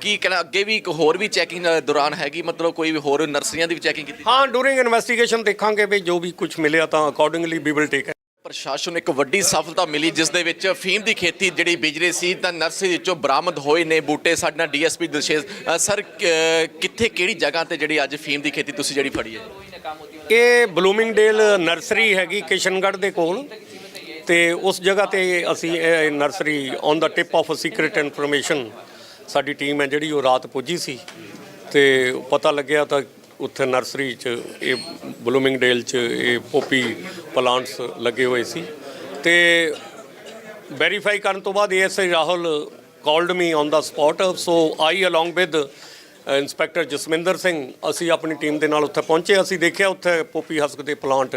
ਕੀ ਕਹਿਣਾ? ਅੱਗੇ ਵੀ ਇੱਕ ਹੋਰ ਵੀ ਚੈਕਿੰਗ ਦੌਰਾਨ ਹੈਗੀ ਮਤਲਬ ਕੋਈ ਵੀ ਹੋਰ ਨਰਸਰੀਆਂ ਦੀ ਵੀ ਚੈਕਿੰਗ ਕੀਤੀ? ਹਾਂ ਡੂਰਿੰਗ ਇਨਵੈਸਟੀਗੇਸ਼ਨ ਦੇਖਾਂਗੇ ਵੀ ਜੋ ਵੀ ਕੁਝ ਮਿਲਿਆ ਤਾਂ ਅਕੋਰਡਿੰਗਲੀ ਵੀ ਵਿਲ ਟੇਕ ਪ੍ਰਸ਼ਾਸਨ ਨੂੰ ਇੱਕ ਵੱਡੀ ਸਫਲਤਾ ਮਿਲੀ ਜਿਸ ਦੇ ਵਿੱਚ ਫੀਮ ਦੀ ਖੇਤੀ ਜਿਹੜੀ ਬਿਜਰੇ ਸੀ ਤਾਂ ਨਰਸਰੀ ਵਿੱਚੋਂ ਬਰਾਮਦ ਹੋਏ ਨੇ ਬੂਟੇ। ਸਾਡੇ ਨਾਲ ਡੀਐਸਪੀ ਦਿਲਸ਼ੇਸ਼ ਅ, ਸਰ ਕਿੱਥੇ ਕਿਹੜੀ ਜਗ੍ਹਾ ਤੇ ਜਿਹੜੀ ਅੱਜ ਫੀਮ ਦੀ ਖੇਤੀ ਤੁਸੀਂ ਜਿਹੜੀ ਫੜੀ ਹੈ? ਇਹ ਬਲੂਮਿੰਗਡੇਲ ਨਰਸਰੀ ਹੈਗੀ ਕਿਸ਼ਨਗੜ੍ਹ ਦੇ ਕੋਲ ਤੇ ਉਸ ਜਗ੍ਹਾ ਤੇ ਅਸੀਂ ਇਹ nursery on the tip off a secret information ਸਾਡੀ ਟੀਮ ਹੈ ਜਿਹੜੀ ਉਹ ਰਾਤ ਪੁੱਜੀ ਸੀ ਤੇ ਪਤਾ ਲੱਗਿਆ ਤਾਂ ਉੱਥੇ ਨਰਸਰੀ 'ਚ ਇਹ ਬਲੂਮਿੰਗਡੇਲ 'ਚ ਇਹ ਪੋਪੀ ਪਲਾਂਟਸ ਲੱਗੇ ਹੋਏ ਸੀ ਤੇ ਵੈਰੀਫਾਈ ਕਰਨ ਤੋਂ ਬਾਅਦ ASI Rahul called me on the spot so I along with inspector Jasminder Singh, ਅਸੀਂ ਆਪਣੀ ਟੀਮ ਦੇ ਨਾਲ ਉੱਥੇ ਪਹੁੰਚੇ, ਅਸੀਂ ਦੇਖਿਆ ਉੱਥੇ ਪੋਪੀ ਹਸਕ ਦੇ ਪਲਾਂਟ,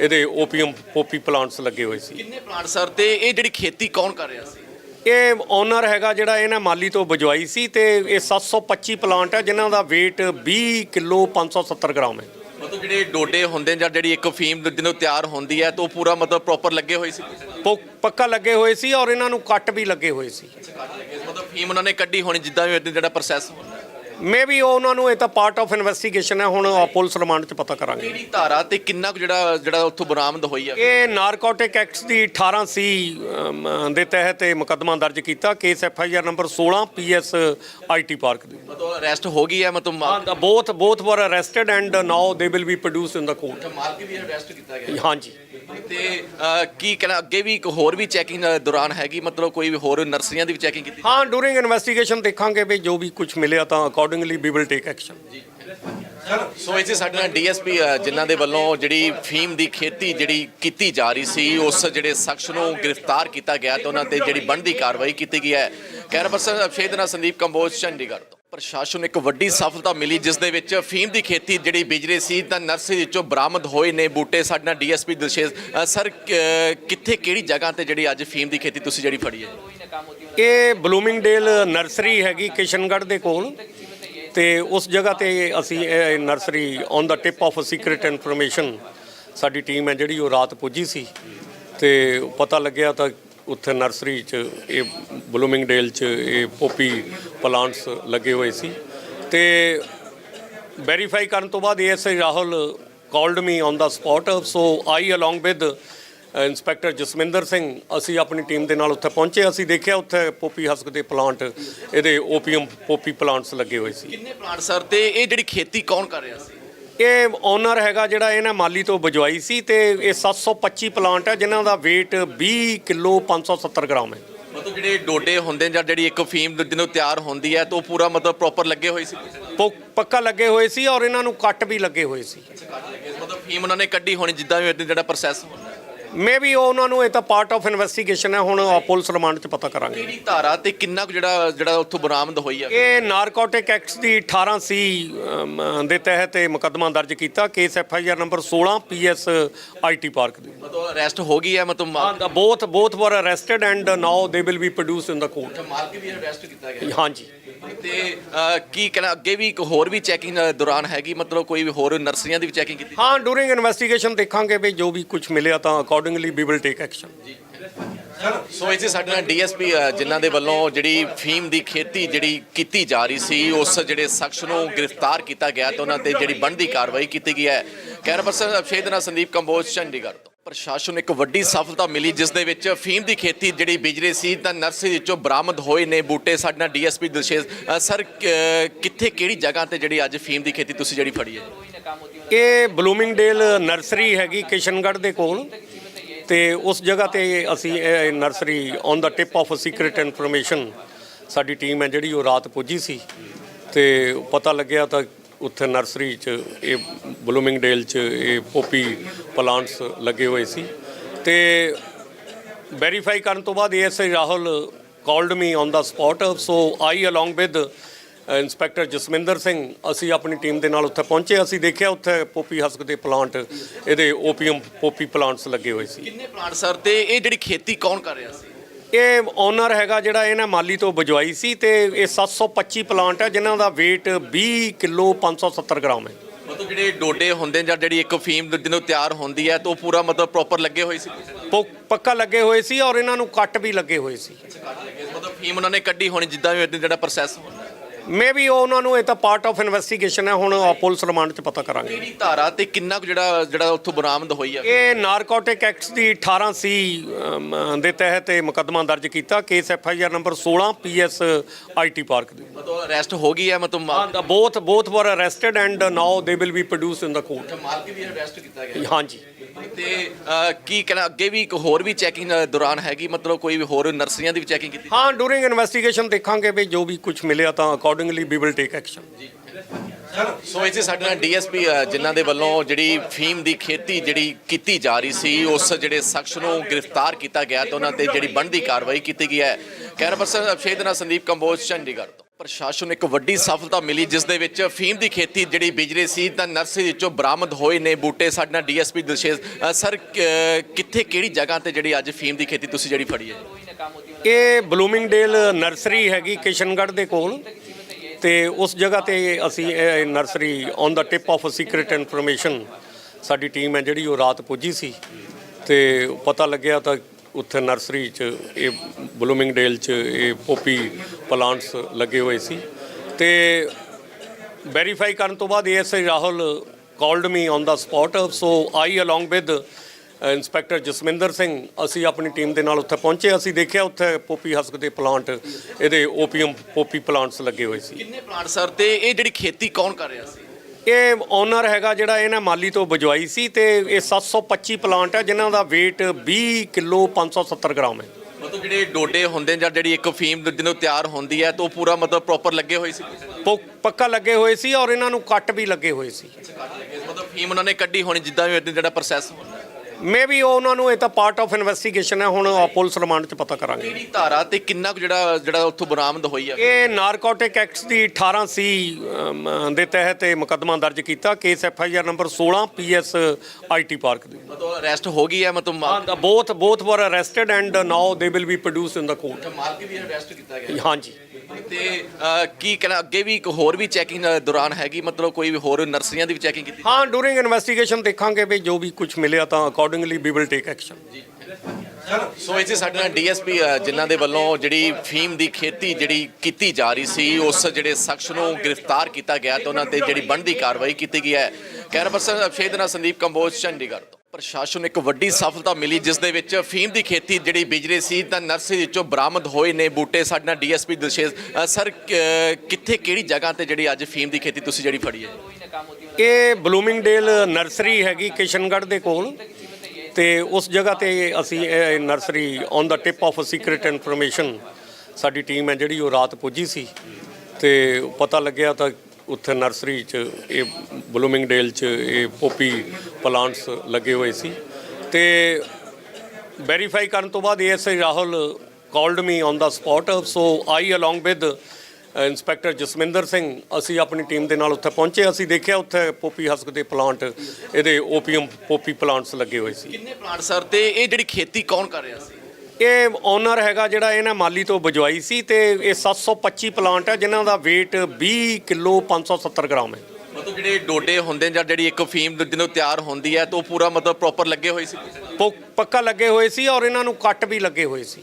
ਇਹਦੇ ਓਪੀਅਮ ਪੋਪੀ ਪਲਾਂਟਸ ਲੱਗੇ ਹੋਏ ਸੀ। ਕਿੰਨੇ ਪਲਾਂਟ ਸਰ ਤੇ ਇਹ ਜਿਹੜੀ ਖੇਤੀ ਕੌਣ ਕਰ ਰਿਹਾ ਸੀ? ਇਹ ਓਨਰ ਹੈਗਾ ਜਿਹੜਾ ਇਹਨੇ ਮਾਲੀ ਤੋਂ ਬਜਵਾਈ ਸੀ ਤੇ ਇਹ 725 ਪਲਾਂਟ ਹੈ ਜਿਨ੍ਹਾਂ ਦਾ weight 20 ਕਿਲੋ 570 ਗ੍ਰਾਮ ਹੈ। ਮਤਲਬ ਜਿਹੜੇ ਡੋਡੇ ਹੁੰਦੇ ਨੇ ਜਾਂ ਜਿਹੜੀ ਇੱਕ ਫੀਮ ਜਦੋਂ ਤਿਆਰ ਹੁੰਦੀ ਹੈ ਤਾਂ ਉਹ ਪੂਰਾ ਮਤਲਬ ਪ੍ਰੋਪਰ ਲੱਗੇ ਹੋਏ ਸੀ? ਪੋ- ਪੱਕਾ ਲੱਗੇ ਹੋਏ ਸੀ ਔਰ ਇਹਨਾਂ ਨੂੰ ਕੱਟ ਵੀ ਲੱਗੇ ਹੋਏ ਸੀ। ਮਤਲਬ ਫੀਮ ਉਹਨਾਂ ਨੇ ਕੱਢੀ ਹੋਣੀ ਜਿੱਦਾਂ ਵੀ ਜਿਹੜਾ ਪ੍ਰੋਸੈਸ ਹੁੰਦਾ। ਮੇ ਵੀ ਉਹਨਾਂ ਨੂੰ ਇਹ ਤਾਂ ਪਾਰਟ ਆਫ ਇਨਵੈਸਟੀਗੇਸ਼ਨ ਹੈ ਹੁਣ ਪੁਲਿਸ ਰਿਮਾਂਡ 'ਚ ਪਤਾ ਕਰਾਂਗੇ। ਕਿਹੜੀ ਧਾਰਾ ਤੇ ਕਿੰਨਾ ਕੁ ਜਿਹੜਾ ਜਿਹੜਾ ਉੱਥੋਂ ਬਰਾਮਦ ਹੋਈ ਹੈ ਇਹ ਨਾਰਕੋਟਿਕ ਐਕਟਸ ਦੀ 18 ਸੀ ਅਮ, ਦੇ ਤਹਿਤ ਇਹ ਮੁਕੱਦਮਾ ਦਰਜ ਕੀਤਾ। Case F I R number 16 PS IT Park ਦੀ। ਮਤਲਬ ਅਰੈਸਟ ਹੋ ਗਈ ਹੈ ਮਤਲਬ ਮਾਲ- ਬੋਥ ਬੋਥ ਵਰ arrested and now they will be produced in the court ਮਾਲਕ ਵੀ ਅਰੈਸਟ ਕੀਤਾ ਗਿਆ। ਹਾਂਜੀ। ਤੇ ਕੀ ਕਹਿਣਾ ਅੱਗੇ ਵੀ ਇੱਕ ਹੋਰ ਵੀ ਚੈਕਿੰਗ ਦੌਰਾਨ ਹੈਗੀ? ਮਤਲਬ ਕੋਈ ਵੀ ਹੋਰ ਨਰਸਰੀਆਂ ਦੀ ਵੀ ਚੈਕਿੰਗ ਕੀਤੀ? ਹਾਂ ਡੂਰਿੰਗ ਇਨਵੈਸਟੀਗੇਸ਼ਨ ਦੇਖਾਂਗੇ ਵੀ ਜੋ ਵੀ ਕੁਝ ਮਿਲਿਆ ਤਾਂ accordingly we will take action so ਇਸੇ ਸਾਡੇ ਨਾਲ ਡੀਐਸਪੀ ਜਿਨ੍ਹਾਂ ਦੇ ਵੱਲੋਂ ਜਿਹੜੀ ਫੀਮ ਦੀ ਖੇਤੀ ਜਿਹੜੀ ਕੀਤੀ ਜਾ ਰਹੀ ਸੀ ਉਸ ਜਿਹੜੇ ਸ਼ਖਸ ਨੂੰ ਗ੍ਰਿਫਤਾਰ ਕੀਤਾ ਗਿਆ ਤੇ ਉਹਨਾਂ ਤੇ ਜਿਹੜੀ ਬਣਦੀ ਕਾਰਵਾਈ ਕੀਤੀ ਗਈ ਹੈ। ਕੈਮਰਾ ਪਰਸਨ ਅਭਿਸ਼ੇਕ ਨਾਲ ਸੰਦੀਪ ਕੰਬੋਜ ਚੰਡੀਗੜ੍ਹ ਤੋਂ। ਪ੍ਰਸ਼ਾਸਨ ਨੂੰ ਇੱਕ ਵੱਡੀ ਸਫਲਤਾ ਮਿਲੀ ਜਿਸ ਦੇ ਵਿੱਚ ਫੀਮ ਦੀ ਖੇਤੀ ਜਿਹੜੀ ਬਿਜਰੇ ਸੀ ਤਾਂ ਨਰਸਰੀ ਵਿੱਚੋਂ ਬਰਾਮਦ ਹੋਏ ਨੇ ਬੂਟੇ। ਸਾਡੇ ਨਾਲ ਡੀਐਸਪੀ ਦਿਲਸ਼ੇਸ਼ ਸਰ ਕਿੱਥੇ ਕਿਹੜੀ ਜਗ੍ਹਾ ਤੇ ਜਿਹੜੀ ਅੱਜ ਫੀਮ ਦੀ ਖੇਤੀ ਤੁਸੀਂ ਜਿਹੜੀ ਫੜੀ ਹੈ? ਇਹ ਬਲੂਮਿੰਗਡੇਲ ਨਰਸਰੀ ਹੈਗੀ ਕਿਸ਼ਨਗੜ੍ਹ ਦੇ ਕੋਲ। ਤੇ ਉਸ ਜਗ੍ਹਾ ਤੇ ਅਸੀਂ ਇਹ nursery on the tip off a secret information ਸਾਡੀ ਟੀਮ ਹੈ ਜਿਹੜੀ ਉਹ ਰਾਤ ਪੁੱਜੀ ਸੀ ਤੇ ਪਤਾ ਲੱਗਿਆ ਤਾਂ ਉੱਥੇ ਨਰਸਰੀ 'ਚ ਇਹ ਬਲੂਮਿੰਗਡੇਲ 'ਚ ਇਹ ਪੋਪੀ ਪਲਾਂਟਸ ਲੱਗੇ ਹੋਏ ਸੀ ਤੇ ਵੈਰੀਫਾਈ ਕਰਨ ਤੋਂ ਬਾਅਦ ASI Rahul called me on the spot so I along with inspector Jasminder Singh ਅਸੀਂ ਆਪਣੀ ਟੀਮ ਦੇ ਨਾਲ ਉੱਥੇ ਪਹੁੰਚੇ। ਅਸੀਂ ਦੇਖਿਆ ਉੱਥੇ ਪੋਪੀ ਹਸਕ ਦੇ ਪਲਾਂਟ ਇਹਦੇ ਓਪੀਅਮ ਪੋਪੀ ਪਲਾਂਟਸ ਲੱਗੇ ਹੋਏ ਸੀ। ਕਿੰਨੇ ਪਲਾਂਟ ਸਰ ਤੇ ਇਹ ਜਿਹੜੀ ਖੇਤੀ ਕੌਣ ਕਰ ਰਿਹਾ ਸੀ? ਇਹ ਓਨਰ ਹੈਗਾ ਜਿਹੜਾ ਇਹਨੇ ਮਾਲੀ ਤੋਂ ਬਜਵਾਈ ਸੀ ਤੇ ਇਹ 725 ਪਲਾਂਟ ਹੈ ਜਿਨ੍ਹਾਂ ਦਾ weight 20 ਕਿਲੋ 570 ਗ੍ਰਾਮ ਹੈ। ਮਤਲਬ ਜਿਹੜੇ ਡੋਡੇ ਹੁੰਦੇ ਜਾਂ ਜਿਹੜੀ ਇੱਕ ਫੀਮ ਜਦੋਂ ਤਿਆਰ ਹੁੰਦੀ ਹੈ ਤਾਂ ਉਹ ਪੂਰਾ ਮਤਲਬ ਪ੍ਰੋਪਰ ਲੱਗੇ ਹੋਏ ਸੀ? ਪੱਕਾ ਲੱਗੇ ਹੋਏ ਸੀ ਔਰ ਇਹਨਾਂ ਨੂੰ ਕੱਟ ਵੀ ਲੱਗੇ ਹੋਏ ਸੀ। ਮਤਲਬ ਫੀਮ ਉਹਨਾਂ ਨੇ ਕੱਢੀ ਹੋਣੀ ਜਿੱਦਾਂ ਵੀ ਜਿਹੜਾ ਪ੍ਰੋਸੈਸ ਹੁੰਦਾ। ਮੇ ਵੀ ਉਹਨਾਂ ਨੂੰ ਇਹ ਤਾਂ ਪਾਰਟ ਆਫ ਇਨਵੈਸਟੀਗੇਸ਼ਨ ਹੈ ਹੁਣ ਆਹ ਪੁਲਿਸ ਰਿਮਾਂਡ 'ਚ ਪਤਾ ਕਰਾਂਗੇ। ਕਿਹੜੀ ਧਾਰਾ ਤੇ ਕਿੰਨਾ ਕੁ ਜਿਹੜਾ ਜਿਹੜਾ ਉੱਥੋਂ ਬਰਾਮਦ ਹੋਈ ਹੈ ਇਹ ਨਾਰਕੋਟਿਕ ਐਕਟਸ ਦੀ 18 ਸੀ ਅਮ, ਦੇ ਤਹਿਤ ਇਹ ਮੁਕੱਦਮਾ ਦਰਜ ਕੀਤਾ। Case F I R number 16 PS IT Park ਦੀ। ਮਤਲਬ ਅਰੈਸਟ ਹੋ ਗਈ ਹੈ ਮਤਲਬ ਮਾਲ- ਬੋਥ ਬੋਥ ਵਰ arrested and now they will be produced in the court ਮਾਲਕ ਵੀ ਅਰੈਸਟ ਕੀਤਾ ਗਿਆ। ਹਾਂਜੀ। ਤੇ ਅ, ਕੀ ਕਹਿਣਾ ਅੱਗੇ ਵੀ ਇੱਕ ਹੋਰ ਵੀ ਚੈਕਿੰਗ ਦੌਰਾਨ ਹੈਗੀ ਮਤਲਬ ਕੋਈ ਵੀ ਹੋਰ ਨਰਸਰੀਆਂ ਦੀ ਵੀ ਚੈਕਿੰਗ ਕੀਤੀ? ਹਾਂ ਡੂਰਿੰਗ ਇਨਵੈਸਟੀਗੇਸ਼ਨ ਦੇਖਾਂਗੇ ਵੀ ਜੋ ਵੀ ਕੁਝ ਮਿਲਿਆ ਤਾਂ accordingly we will take action so ਇਸੇ ਸਾਡੇ ਨਾਲ ਡੀਐਸਪੀ ਜਿਨ੍ਹਾਂ ਦੇ ਵੱਲੋਂ ਜਿਹੜੀ ਫੀਮ ਦੀ ਖੇਤੀ ਜਿਹੜੀ ਕੀਤੀ ਜਾ ਰਹੀ ਸੀ ਉਸ ਜਿਹੜੇ ਸ਼ਖਸ ਨੂੰ ਗ੍ਰਿਫਤਾਰ ਕੀਤਾ ਗਿਆ ਤੇ ਉਹਨਾਂ ਤੇ ਜਿਹੜੀ ਬਣਦੀ ਕਾਰਵਾਈ ਕੀਤੀ ਗਈ ਹੈ। ਕੈਮਰਾ ਪਰਸਨ ਅਭਿਸ਼ੇਕ ਨਾਲ ਸੰਦੀਪ ਕੰਬੋਜ ਚੰਡੀਗੜ੍ਹ ਤੋਂ। ਪ੍ਰਸ਼ਾਸਨ ਇੱਕ ਵੱਡੀ ਸਫਲਤਾ ਮਿਲੀ ਜਿਸ ਦੇ ਵਿੱਚ ਫੀਮ ਦੀ ਖੇਤੀ ਜਿਹੜੀ ਬਿਜਰੇ ਸੀ ਤਾਂ ਨਰਸਰੀ ਵਿੱਚੋਂ ਬਰਾਮਦ ਹੋਏ ਨੇ ਬੂਟੇ। ਸਾਡੇ ਨਾਲ ਡੀਐਸਪੀ ਦਿਲਸ਼ੇਸ਼ ਅ, ਸਰ ਕਿੱਥੇ ਕਿਹੜੀ ਜਗ੍ਹਾ ਤੇ ਜਿਹੜੀ ਅੱਜ ਫੀਮ ਦੀ ਖੇਤੀ ਤੁਸੀਂ ਜਿਹੜੀ ਫੜੀ ਹੈ? ਇਹ ਬਲੂਮਿੰਗਡੇਲ ਨਰਸਰੀ ਹੈਗੀ ਕਿਸ਼ਨਗੜ੍ਹ ਦੇ ਕੋਲ। ਤੇ ਉਸ ਜਗ੍ਹਾ ਤੇ ਅਸੀਂ ਇਹ nursery on the tip off a secret information ਸਾਡੀ ਟੀਮ ਹੈ ਜਿਹੜੀ ਉਹ ਰਾਤ ਪੁੱਜੀ ਸੀ। ਤੇ ਪਤਾ ਲੱਗਿਆ ਤਾਂ ਉੱਥੇ ਨਰਸਰੀ 'ਚ ਇਹ ਬਲੂਮਿੰਗਡੇਲ 'ਚ ਇਹ ਪੋਪੀ ਪਲਾਂਟਸ ਲੱਗੇ ਹੋਏ ਸੀ। ਤੇ ਵੈਰੀਫਾਈ ਕਰਨ ਤੋਂ ਬਾਅਦ ASI Rahul called me on the spot so I along with inspector Jasminder Singh, ਅਸੀਂ ਆਪਣੀ ਟੀਮ ਦੇ ਨਾਲ ਉੱਥੇ ਪਹੁੰਚੇ। ਅਸੀਂ ਦੇਖਿਆ ਉੱਥੇ ਪੋਪੀ ਹਸਕ ਦੇ ਪਲਾਂਟ, ਇਹਦੇ ਓਪੀਅਮ ਪੋਪੀ ਪਲਾਂਟਸ ਲੱਗੇ ਹੋਏ ਸੀ। ਕਿੰਨੇ ਪਲਾਂਟ ਸਰ? ਤੇ ਇਹ ਜਿਹੜੀ ਖੇਤੀ ਕੌਣ ਕਰ ਰਿਹਾ ਸੀ? ਇਹ ਓਨਰ ਹੈਗਾ ਜਿਹੜਾ ਇਹਨੇ ਮਾਲੀ ਤੋਂ ਬਜਵਾਈ ਸੀ ਤੇ ਇਹ 725 ਪਲਾਂਟ ਹੈ ਜਿਨ੍ਹਾਂ ਦਾ weight 20 ਕਿਲੋ 570 ਗ੍ਰਾਮ ਹੈ। ਮਤਲਬ ਜਿਹੜੇ ਡੋਡੇ ਹੁੰਦੇ ਜਾਂ ਜਿਹੜੀ ਇੱਕ ਫੀਮ ਜਦੋਂ ਤਿਆਰ ਹੁੰਦੀ ਹੈ ਤਾਂ ਉਹ ਪੂਰਾ ਮਤਲਬ ਪ੍ਰੋਪਰ ਲੱਗੇ ਹੋਏ ਸੀ? ਪ- ਪੱਕਾ ਲੱਗੇ ਹੋਏ ਸੀ ਔਰ ਇਹਨਾਂ ਨੂੰ ਕੱਟ ਵੀ ਲੱਗੇ ਹੋਏ ਸੀ। ਮਤਲਬ ਫੀਮ ਉਹਨਾਂ ਨੇ ਕੱਢੀ ਹੋਣੀ ਜਿੱਦਾਂ ਵੀ ਜਿਹੜਾ ਪ੍ਰੋਸੈਸ ਹੁੰਦਾ। ਵੀ ਉਹਨਾਂ ਨੂੰ ਇਹ ਤਾਂ ਪਾਰਟ ਆਫ ਇਨਵੈਸਟੀਗੇਸ਼ਨ ਹੈ ਹੁਣ ਪੁਲਿਸ ਰਿਮਾਂਡ 'ਚ ਪਤਾ ਕਰਾਂਗੇ। ਕਿਹੜੀ ਧਾਰਾ ਤੇ ਕਿੰਨਾ ਕੁ ਜਿਹੜਾ ਜਿਹੜਾ ਉੱਥੋਂ ਬਰਾਮਦ ਹੋਈ ਆ? ਇਹ ਨਾਰਕੋਟਿਕ ਐਕਟਸ ਦੀ 18 ਸੀ ਦੇ ਤਹਿਤ ਇਹ ਮੁਕੱਦਮਾ ਦਰਜ ਕੀਤਾ। Case F I R number 16 PS IT Park ਦੇ। ਮਤਲਬ ਅਰੈਸਟ ਹੋ ਗਈ ਹੈ ਮਤਲਬ ਬੋਥ ਬੋਥ ਵਰ arrested and now they will be produce in the court ਮਾਲਕ ਵੀ ਅਰੈਸਟ ਕੀਤਾ ਗਿਆ। ਹਾਂਜੀ। ਤੇ ਕੀ ਕਹਿਣਾ ਅੱਗੇ ਵੀ ਇੱਕ ਹੋਰ ਵੀ ਚੈਕਿੰਗ ਦੌਰਾਨ ਹੈਗੀ ਮਤਲਬ ਕੋਈ ਵੀ ਹੋਰ ਨਰਸਰੀਆਂ ਦੀ ਵੀ ਚੈਕਿੰਗ ਕੀਤੀ? ਹਾਂ ਡੂਰਿੰਗ ਇਨਵੈਸਟੀਗੇਸ਼ਨ ਦੇਖਾਂਗੇ ਵੀ ਜੋ ਵੀ ਕੁਝ ਮਿਲਿਆ ਤਾਂ accordingly we will take action so ਇੱਥੇ ਸਾਡੇ ਨਾਲ ਡੀਐਸਪੀ ਜਿਨ੍ਹਾਂ ਦੇ ਵੱਲੋਂ ਜਿਹੜੀ ਫੀਮ ਦੀ ਖੇਤੀ ਜਿਹੜੀ ਕੀਤੀ ਜਾ ਰਹੀ ਸੀ ਉਸ ਜਿਹੜੇ ਸ਼ਖਸ ਨੂੰ ਗ੍ਰਿਫਤਾਰ ਕੀਤਾ ਗਿਆ ਤੇ ਉਹਨਾਂ ਤੇ ਜਿਹੜੀ ਬਣਦੀ ਕਾਰਵਾਈ ਕੀਤੀ ਗਈ ਹੈ। ਕੈਮਰਾ ਪਰਸਨ ਅਭਿਸ਼ੇਕ ਨਾਲ ਸੰਦੀਪ ਕੰਬੋਜ ਚੰਡੀਗੜ੍ਹ ਤੋਂ। ਪ੍ਰਸ਼ਾਸਨ ਨੂੰ ਇੱਕ ਵੱਡੀ ਸਫਲਤਾ ਮਿਲੀ ਜਿਸ ਦੇ ਵਿੱਚ ਫੀਮ ਦੀ ਖੇਤੀ ਜਿਹੜੀ ਬਿਜਰੇ ਸੀ ਤਾਂ ਨਰਸਰੀ ਵਿੱਚੋਂ ਬਰਾਮਦ ਹੋਏ ਨੇ ਬੂਟੇ। ਸਾਡੇ ਨਾਲ ਡੀਐਸਪੀ ਦਿਲਸ਼ੇਸ਼ ਅ, ਸਰ ਕਿੱਥੇ ਕਿਹੜੀ ਜਗ੍ਹਾ ਤੇ ਜਿਹੜੀ ਅੱਜ ਫੀਮ ਦੀ ਖੇਤੀ ਤੁਸੀਂ ਜਿਹੜੀ ਫੜੀ ਹੈ? ਇਹ ਬਲੂਮਿੰਗਡੇਲ ਨਰਸਰੀ ਹੈਗੀ ਕਿਸ਼ਨਗੜ੍ਹ ਦੇ ਕੋਲ ਤੇ ਉਸ ਜਗ੍ਹਾ ਤੇ ਅਸੀਂ ਇਹ nursery on the tip off secret information ਸਾਡੀ ਟੀਮ ਹੈ ਜਿਹੜੀ ਉਹ ਰਾਤ ਪੁੱਜੀ ਸੀ ਤੇ ਪਤਾ ਲੱਗਿਆ ਤਾਂ ਉੱਥੇ ਨਰਸਰੀ 'ਚ ਇਹ ਬਲੂਮਿੰਗਡੇਲ 'ਚ ਇਹ ਪੋਪੀ ਪਲਾਂਟਸ ਲੱਗੇ ਹੋਏ ਸੀ ਤੇ ਵੈਰੀਫਾਈ ਕਰਨ ਤੋਂ ਬਾਅਦ ASI Rahul called me on the spot. So I along with inspector Jasminder Singh, ਅਸੀਂ ਆਪਣੀ ਟੀਮ ਦੇ ਨਾਲ ਉੱਥੇ ਪਹੁੰਚੇ, ਅਸੀਂ ਦੇਖਿਆ ਉੱਥੇ ਪੋਪੀ ਹਸਕ ਦੇ ਪਲਾਂਟ, ਇਹਦੇ ਓਪੀਅਮ ਪੋਪੀ ਪਲਾਂਟਸ ਲੱਗੇ ਹੋਏ ਸੀ। ਕਿੰਨੇ ਪਲਾਂਟ ਸਰ? ਤੇ ਇਹ ਜਿਹੜੀ ਖੇਤੀ ਕੌਣ ਕਰ ਰਿਹਾ ਸੀ? ਇਹ ਓਨਰ ਹੈਗਾ ਜਿਹੜਾ ਇਹਨੇ ਮਾਲੀ ਤੋਂ ਬਜਵਾਈ ਸੀ ਤੇ ਇਹ 725 ਪਲਾਂਟ ਹੈ ਜਿਨ੍ਹਾਂ ਦਾ weight 20 ਕਿਲੋ 570 ਗ੍ਰਾਮ ਹੈ। ਮਤਲਬ ਜਿਹੜੇ ਡੋਡੇ ਹੁੰਦੇ ਜਾਂ ਜਿਹੜੀ ਇੱਕ ਫੀਮ ਜਦੋਂ ਤਿਆਰ ਹੁੰਦੀ ਹੈ ਤਾਂ ਉਹ ਪੂਰਾ ਮਤਲਬ ਪ੍ਰੋਪਰ ਲੱਗੇ ਹੋਏ ਸੀ? ਪੱਕਾ ਲੱਗੇ ਹੋਏ ਸੀ ਔਰ ਇਹਨਾਂ ਨੂੰ ਕੱਟ ਵੀ ਲੱਗੇ ਹੋਏ ਸੀ। ਮਤਲਬ ਫੀਮ ਉਹਨਾਂ ਨੇ ਕੱਢੀ ਹੋਣੀ ਜਿੱਦਾਂ ਵੀ ਜਿਹੜਾ ਪ੍ਰੋਸੈਸ ਹੁੰਦਾ ਮੇ ਵੀ ਉਹਨਾਂ ਨੂੰ ਇਹ ਤਾਂ ਪਾਰਟ ਆਫ ਇਨਵੈਸਟੀਗੇਸ਼ਨ ਹੈ ਹੁਣ ਆਹ ਪੁਲਿਸ ਰਿਮਾਂਡ 'ਚ ਪਤਾ ਕਰਾਂਗੇ। ਕਿਹੜੀ ਧਾਰਾ ਤੇ ਕਿੰਨਾ ਕੁ ਜਿਹੜਾ ਜਿਹੜਾ ਉੱਥੋਂ ਬਰਾਮਦ ਹੋਈ ਆ? ਇਹ ਨਾਰਕੋਟਿਕ ਐਕਟਸ ਦੀ 18 ਸੀ ਅਮ, ਦੇ ਤਹਿਤ ਇਹ ਮੁਕੱਦਮਾ ਦਰਜ ਕੀਤਾ। Case F I R number 16 PS IT Park ਦੇ। ਮਤਲਬ ਅਰੈਸਟ ਹੋ ਗਈ ਹੈ ਮਤਲਬ ਬੋਥ ਬੋਥ ਵਰ arrested and now they will be produce in the court ਮਾਲਕ ਵੀ ਅਰੈਸਟ ਕੀਤਾ ਗਿਆ। ਹਾਂਜੀ। ਤੇ ਕੀ ਕਹਿਣਾ ਅੱਗੇ ਵੀ ਇੱਕ ਹੋਰ ਵੀ ਚੈਕਿੰਗ ਦੌਰਾਨ ਹੈਗੀ ਮਤਲਬ ਕੋਈ ਵੀ ਹੋਰ ਨਰਸਰੀਆਂ ਦੀ ਵੀ ਚੈਕਿੰਗ ਕੀਤੀ? ਹਾਂ ਡੂਰਿੰਗ ਇਨਵੈਸਟੀਗੇਸ਼ਨ ਦੇਖਾਂਗੇ ਵੀ ਜੋ ਵੀ ਕੁਝ ਮਿਲਿਆ ਤਾਂ accordingly we will take action so ਇੱਥੇ ਸਾਡੇ ਨਾਲ ਡੀਐਸਪੀ ਜਿਨ੍ਹਾਂ ਦੇ ਵੱਲੋਂ ਜਿਹੜੀ ਫੀਮ ਦੀ ਖੇਤੀ ਜਿਹੜੀ ਕੀਤੀ ਜਾ ਰਹੀ ਸੀ ਉਸ ਜਿਹੜੇ ਸ਼ਖਸ ਨੂੰ ਗ੍ਰਿਫਤਾਰ ਕੀਤਾ ਗਿਆ ਤੇ ਉਹਨਾਂ ਤੇ ਜਿਹੜੀ ਬਣਦੀ ਕਾਰਵਾਈ ਕੀਤੀ ਗਈ ਹੈ। ਕੈਮਰਾ ਪਰਸਨ ਅਭਿਸ਼ੇਕ ਨਾਲ ਸੰਦੀਪ ਕੰਬੋਜ ਚੰਡੀਗੜ੍ਹ ਤੋਂ। ਪ੍ਰਸ਼ਾਸਨ ਨੂੰ ਇੱਕ ਵੱਡੀ ਸਫਲਤਾ ਮਿਲੀ ਜਿਸ ਦੇ ਵਿੱਚ ਫੀਮ ਦੀ ਖੇਤੀ ਜਿਹੜੀ ਬਿਜਰੇ ਸੀ ਤਾਂ ਨਰਸਰੀ ਵਿੱਚੋਂ ਬਰਾਮਦ ਹੋਏ ਨੇ ਬੂਟੇ। ਸਾਡੇ ਨਾਲ ਡੀਐਸਪੀ ਦਿਲਸ਼ੇਸ਼ ਅ, ਸਰ ਕਿੱਥੇ ਕਿਹੜੀ ਜਗ੍ਹਾ ਤੇ ਜਿਹੜੀ ਅੱਜ ਫੀਮ ਦੀ ਖੇਤੀ ਤੁਸੀਂ ਜਿਹੜੀ ਫੜੀ ਹੈ? ਇਹ ਬਲੂਮਿੰਗਡੇਲ ਨਰਸਰੀ ਹੈਗੀ ਕਿਸ਼ਨਗੜ੍ਹ ਦੇ ਕੋਲ ਤੇ ਉਸ ਜਗ੍ਹਾ ਤੇ ਅਸੀਂ ਇਹ nursery on the tip off secret information ਸਾਡੀ ਟੀਮ ਹੈ ਜਿਹੜੀ ਉਹ ਰਾਤ ਪੁੱਜੀ ਸੀ ਤੇ ਪਤਾ ਲੱਗਿਆ ਤਾਂ ਉੱਥੇ ਨਰਸਰੀ 'ਚ ਇਹ ਬਲੂਮਿੰਗਡੇਲ 'ਚ ਇਹ ਪੋਪੀ ਪਲਾਂਟਸ ਲੱਗੇ ਹੋਏ ਸੀ ਤੇ ਵੈਰੀਫਾਈ ਕਰਨ ਤੋਂ ਬਾਅਦ ASI Rahul called me on the spot. So I along with inspector Jasminder Singh, ਅਸੀਂ ਆਪਣੀ ਟੀਮ ਦੇ ਨਾਲ ਉੱਥੇ ਪਹੁੰਚੇ, ਅਸੀਂ ਦੇਖਿਆ ਉੱਥੇ ਪੋਪੀ ਹਸਕ ਦੇ ਪਲਾਂਟ, ਇਹਦੇ ਓਪੀਅਮ ਪੋਪੀ ਪਲਾਂਟਸ ਲੱਗੇ ਹੋਏ ਸੀ। ਕਿੰਨੇ ਪਲਾਂਟ ਸਰ? ਤੇ ਇਹ ਜਿਹੜੀ ਖੇਤੀ ਕੌਣ ਕਰ ਰਿਹਾ ਸੀ? ਇਹ ਓਨਰ ਹੈਗਾ ਜਿਹੜਾ ਇਹਨੇ ਮਾਲੀ ਤੋਂ ਬਜਵਾਈ ਸੀ ਤੇ ਇਹ 725 ਪਲਾਂਟ ਹੈ ਜਿਨ੍ਹਾਂ ਦਾ weight 20 ਕਿਲੋ 570 ਗ੍ਰਾਮ ਹੈ। ਮਤਲਬ ਜਿਹੜੇ ਡੋਡੇ ਹੁੰਦੇ ਜਾਂ ਜਿਹੜੀ ਇੱਕ ਫੀਮ ਜਦੋਂ ਤਿਆਰ ਹੁੰਦੀ ਹੈ ਤਾਂ ਉਹ ਪੂਰਾ ਮਤਲਬ ਪ੍ਰੋਪਰ ਲੱਗੇ ਹੋਏ ਸੀ? ਪ- ਪੱਕਾ ਲੱਗੇ ਹੋਏ ਸੀ ਔਰ ਇਹਨਾਂ ਨੂੰ ਕੱਟ ਵੀ ਲੱਗੇ ਹੋਏ ਸੀ।